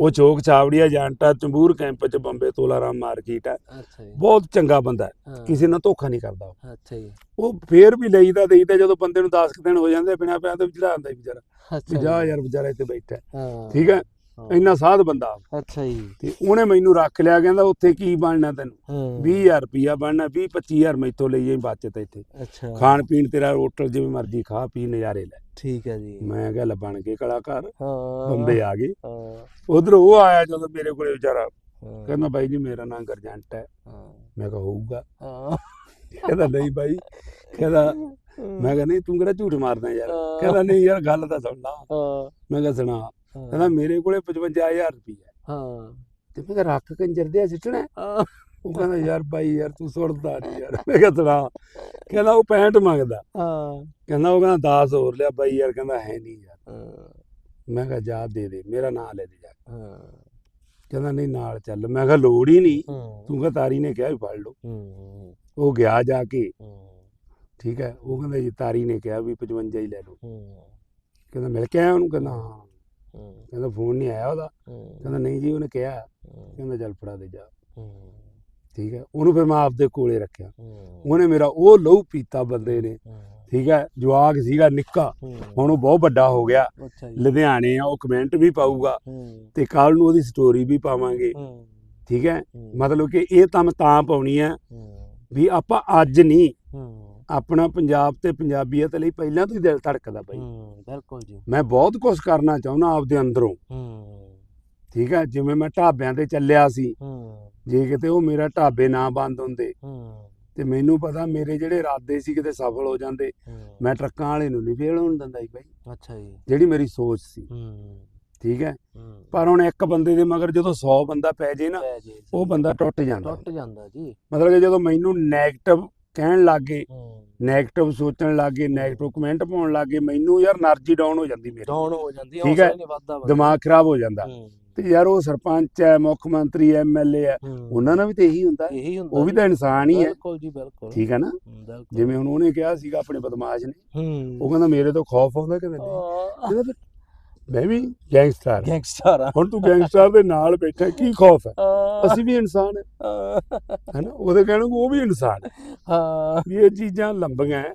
ਉਹ ਚੌਕ ਚਾਵੜੀਆ ਏਜੰਟ ਆ ਚੰਬੂਰ ਕੈਂਪ 'ਚ ਬੰਬੇ ਤੋਲਾਰਾਮ ਮਾਰਕੀਟ ਹੈ। ਬਹੁਤ ਚੰਗਾ ਬੰਦਾ ਕਿਸੇ ਨਾਲ ਧੋਖਾ ਨਹੀਂ ਕਰਦਾ ਉਹ। ਅੱਛਾ ਜੀ। ਉਹ ਫੇਰ ਵੀ ਲਈਦਾ ਦੇਈਦਾ ਜਦੋਂ ਬੰਦੇ ਨੂੰ 10 ਦਿਨ ਹੋ ਜਾਂਦੇ ਬਿਨਾ ਪਿਆ ਤੇ ਚੜਾਉਂਦਾ ਹੀ ਵਿਚਾਰਾ। ਜਾ ਯਾਰ ਵਿਚਾਰਾ ਇੱਥੇ ਬੈਠਾ ਠੀਕ ਹਾਂ, ਇੰਨਾ ਸਾਧ ਬੰਦਾ। ਅੱਛਾ ਜੀ। ਤੇ ਉਹਨੇ ਮੈਨੂੰ ਰੱਖ ਲਿਆ ਕਹਿੰਦਾ ਉੱਥੇ ਕੀ ਬਣਨਾ ਤੈਨੂੰ? ਹਾਂ। 20000 ਰੁਪਿਆ ਬਣਨਾ 20 25000 ਮੈਥੋਂ ਲਈ ਜਾਈ ਬਚਤ ਇੱਥੇ। ਅੱਛਾ। ਖਾਣ ਪੀਣ ਤੇਰਾ ਹੋਟਲ ਜਿਵੇਂ ਮਰਜ਼ੀ ਖਾ ਪੀ ਨਜ਼ਾਰੇ ਲੈ। ਠੀਕ ਹੈ ਜੀ। ਮੈਂ ਕਿਹਾ ਲੈ ਬਣ ਕੇ ਕਲਾਕਾਰ। ਹਾਂ। ਬੰਬੇ ਆ ਗਏ। ਹਾਂ। ਉਧਰ ਉਹ ਆਇਆ ਜਦੋਂ ਮੇਰੇ ਕੋਲੇ ਵਿਚਾਰਾ। ਕਹਿੰਦਾ ਬਾਈ ਜੀ ਮੇਰਾ ਨਾਮ ਗਰਜੰਟ ਹੈ। ਮੈਂ ਕਿਹਾ ਹੋਊਗਾ। ਹਾਂ। ਕਹਿੰਦਾ ਨਹੀਂ ਬਾਈ। ਕਹਿੰਦਾ ਮੈਂ ਕਿਹਾ ਨਹੀਂ ਤੂੰ ਕਿਹੜਾ ਝੂਠ ਮਾਰਦਾ ਯਾਰ। ਕਹਿੰਦਾ ਨਹੀਂ ਯਾਰ ਗੱਲ ਤਾਂ ਸੁਣ ਲਾ। ਹਾਂ, ਮੈਂ ਕਿਹਾ ਸੁਣਾ। ਕਹਿੰਦਾ ਮੇਰੇ ਕੋਲੇ 55000 ਰੁਪਈਆ ਹਾਂ। ਤੇ ਮੈਂ ਕਿਹਾ ਰੱਖ ਕੰਜਰ ਦੇ ਸਿੱਟਣਾ ਉਹ ਕਹਿੰਦਾ ਯਾਰ ਬਾਈ ਯਾਰ ਤੂੰ ਸੁਣਦਾ ਨਹੀਂ ਯਾਰ। ਮੈਂ ਕਿਹਾ ਸੁਣਾ। ਕਹਿੰਦਾ ਉਹ 65 ਮੰਗਦਾ। ਹਾਂ। ਕਹਿੰਦਾ ਉਹ ਕਹਿੰਦਾ 10 ਹੋਰ ਲਿਆ। ਬਾਈ ਯਾਰ ਕਹਿੰਦਾ ਹੈ ਨਹੀਂ ਯਾਰ। ਮੈਂ ਕਿਹਾ ਜਾ ਦੇ ਦੇ। ਮੇਰਾ ਨਾਂ ਲੈ ਦੇ ਜਾ ਹਾਂ, ਕਹਿੰਦਾ ਨਹੀਂ ਨਾਲ ਚੱਲ। ਮੈਂ ਕਿਹਾ ਲੋੜ ਹੀ ਨਹੀਂ। ਤੂੰ ਕਹ ਤਾਰੀ ਨੇ ਕਿਹਾ ਵੀ ਫੜ ਲਓ। ਉਹ ਗਿਆ ਜਾ ਕੇ। ਠੀਕ ਹੈ। ਉਹ ਕਹਿੰਦਾ ਜੀ ਤਾਰੀ ਨੇ ਕਿਹਾ ਵੀ 55 ਹੀ ਲੈ ਲਓ। ਕਹਿੰਦਾ ਮਿਲ ਕੇ ਆਇਆ ਉਹਨੂੰ? ਕਹਿੰਦਾ ਹੂੰ, ਕਹਿੰਦਾ ਫੋਨ ਨਹੀਂ ਆਇਆ ਉਹਦਾ। ਕਹਿੰਦਾ ਨਹੀਂ ਜੀ ਉਹਨੇ ਕਿਹਾ। ਕਹਿੰਦਾ ਚੱਲ ਫੜਾ ਦੇ ਜਾ। ਠੀਕ ਹੈ। ਉਹਨੂੰ ਫਿਰ ਮੈਂ ਆਪਦੇ ਕੋਲੇ ਰੱਖਿਆ। ਉਹਨੇ ਮੇਰਾ ਉਹ ਲਹੂ ਪੀਤਾ ਬੰਦੇ ਨੇ। ਠੀਕ ਹੈ। ਜਵਾਕ ਸੀਗਾ ਨਿੱਕਾ। ਹੁਣ ਉਹ ਬਹੁਤ ਵੱਡਾ ਹੋ ਗਿਆ। ਲੁਧਿਆਣੇ ਆ ਉਹ ਕਮੈਂਟ ਵੀ ਪਾਊਗਾ। ਤੇ ਕੱਲ ਨੂੰ ਉਹਦੀ ਸਟੋਰੀ ਵੀ ਪਾਵਾਂਗੇ। ਠੀਕ ਹੈ। ਮਤਲਬ ਕਿ ਇਹ ਤਾਂ ਮੈਂ ਤਾਂ ਪਾਉਣੀ ਹੂੰ, ਵੀ ਆਪਾਂ ਅੱਜ ਨਹੀਂ ਆਪਣਾ ਪੰਜਾਬ ਤੇ ਪੰਜਾਬੀਅਤ ਲਈ ਪਹਿਲਾਂ ਤੋਂ ਹੀ ਦਿਲ ਧੜਕਦਾ ਬਾਈ। ਹੂੰ, ਬਿਲਕੁਲ ਜੀ। ਮੈਂ ਬਹੁਤ ਕੁਝ ਕਰਨਾ ਚਾਹੁੰਦਾ ਆਪਦੇ ਅੰਦਰੋਂ। ਹੂੰ, ਠੀਕ ਹੈ ਜਿਵੇਂ ਮੈਂ ਢਾਬਿਆਂ ਤੇ ਚੱਲਿਆ ਸੀ ਹੂੰ, ਜੇ ਕਿਤੇ ਉਹ ਮੇਰਾ ਢਾਬੇ ਨਾ ਬੰਦ ਹੁੰਦੇ ਹੂੰ, ਤੇ ਮੈਨੂੰ ਪਤਾ ਮੇਰੇ ਜਿਹੜੇ ਇਰਾਦੇ ਸੀ ਕਿਤੇ ਸਫਲ ਹੋ ਜਾਂਦੇ ਮੈਂ ਟਰੱਕਾਂ ਵਾਲੇ ਨੂੰ ਨਹੀਂ ਫੇਲ ਹੋਣ ਦਿੰਦਾ ਸੀ ਬਾਈ ਅੱਛਾ ਜੀ। ਜਿਹੜੀ ਮੇਰੀ ਸੋਚ ਸੀ। ਹੂੰ, ਠੀਕ ਹੈ ਪਰ ਹੁਣ ਇੱਕ ਬੰਦੇ ਦੇ ਮਗਰ ਜਦੋਂ 100 ਬੰਦਾ ਪੈ ਜੇ ਨਾ ਜੇ ਉਹ ਬੰਦਾ ਟੁੱਟ ਜਾਂਦਾ। ਟੁੱਟ ਜਾਂਦਾ ਜੀ। ਮਤਲਬ ਕਿ ਜਦੋਂ ਮੈਨੂੰ 네ਗੇਟਿਵ ਕਹਿਣ ਲੱਗ ਗਏ ਸੋਚਣ ਲੱਗ ਗਏ ਕਮੈਂਟ ਪਾਉਣ ਲੱਗ ਮੈਨੂੰ ਯਾਰ એનર્ਜੀ ਡਾਊਨ ਹੋ ਜਾਂਦੀ ਮੇਰੀ। ਡਾਊਨ ਹੋ ਜਾਂਦੀ ਹੈ? ਦਿਮਾਗ ਖਰਾਬ ਹੋ ਜਾਂਦਾ। ਤੇ ਯਾਰ ਉਹ ਸਰਪੰਚ ਹੈ ਮੁੱਖ ਮੰਤਰੀ ਐ ਐਮਐਲਏ ਐ ਉਹਨਾਂ ਨਾਲ ਵੀ ਤੇ ਇਹੀ ਹੁੰਦਾ। ਉਹ ਵੀ ਤਾਂ ਇਨਸਾਨ ਹੀ ਹੈ। ਬਿਲਕੁਲ ਜੀ ਬਿਲਕੁਲ। ਠੀਕ ਹੈ ਨਾ? ਜਿਵੇਂ ਹੁਣ ਉਹਨੇ ਕਿਹਾ ਸੀਗਾ ਆਪਣੇ ਬਦਮਾਸ਼ ਨੇ। ਉਹ ਕਹਿੰਦਾ ਮੇਰੇ ਤੋਂ ਖੌਫ ਆਉਂਦਾ ਕਿ ਮੈਨੂੰ ਮੈਂ ਵੀ ਗੈਂਗਸਟਰ। ਗੈਂਗਸਟਰ ਆ ਹੁਣ ਤੂੰ ਗੈਂਗਸਟਰ ਦੇ ਨਾਲ ਬੈਠਾ ਕੀ ਖੌਫ ਹੈ? ਅਸੀਂ ਵੀ ਇਨਸਾਨ ਹੈ। ਹੈਨਾ? ਉਹਦੇ ਕਹਿਣ ਨੂੰ ਉਹ ਵੀ ਇਨਸਾਨ ਹੈ। ਹਾਂ। ਵੀ ਇਹ ਚੀਜ਼ਾਂ ਲੰਬੀਆਂ ਹੈ,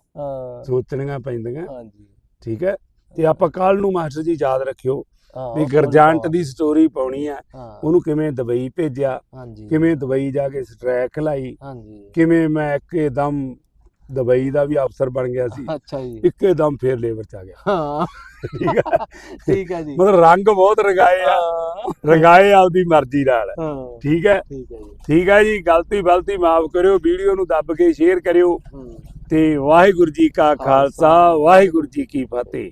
ਸੋਚਣੀਆਂ ਪੈਂਦੀਆਂ। ਹਾਂਜੀ। ਠੀਕ ਹੈ? ਤੇ ਆਪਾਂ ਕੱਲ ਨੂੰ ਮਾਸਟਰ ਜੀ ਯਾਦ ਰੱਖਿਓ ਵੀ ਗਰਜੰਟ ਦੀ ਸਟੋਰੀ ਪਾਉਣੀ ਹਾਂ, ਉਹਨੂੰ ਕਿਵੇਂ ਦੁਬਈ ਭੇਜਿਆ ਕਿਵੇਂ ਦੁਬਈ ਜਾ ਕੇ ਸਟ੍ਰੈਕ ਲਾਈ ਕਿਵੇਂ ਮੈਂ ਇੱਕਦਮ ਦੁਬਈ ਦਾ ਵੀ ਅਫਸਰ ਬਣ ਗਿਆ ਸੀ। ਅੱਛਾ ਜੀ। ਇੱਕਦਮ ਫੇਰ ਲੇਬਰ ਚ ਆ ਗਿਆ। ਹਾਂ। ਠੀਕ ਹੈ ਠੀਕ ਹੈ ਜੀ। ਮਤਲਬ ਰੰਗ ਬਹੁਤ ਰੰਗਾਏ ਆ। ਰੰਗਾਏ ਆਪਦੀ ਮਰਜ਼ੀ ਨਾਲ। ਠੀਕ ਹੈ? ਠੀਕ ਹੈ ਜੀ। ਠੀਕ ਹੈ ਜੀ। ਗਲਤੀ ਗਲਤੀ ਮਾਫ ਕਰਿਓ। ਵੀਡੀਓ ਨੂੰ ਦੱਬ ਕੇ ਸ਼ੇਅਰ ਕਰਿਓ। ਤੇ ਵਾਹਿਗੁਰੂ ਜੀ ਕਾ ਖਾਲਸਾ ਵਾਹਿਗੁਰੂ ਜੀ ਕੀ ਫਤਿਹ।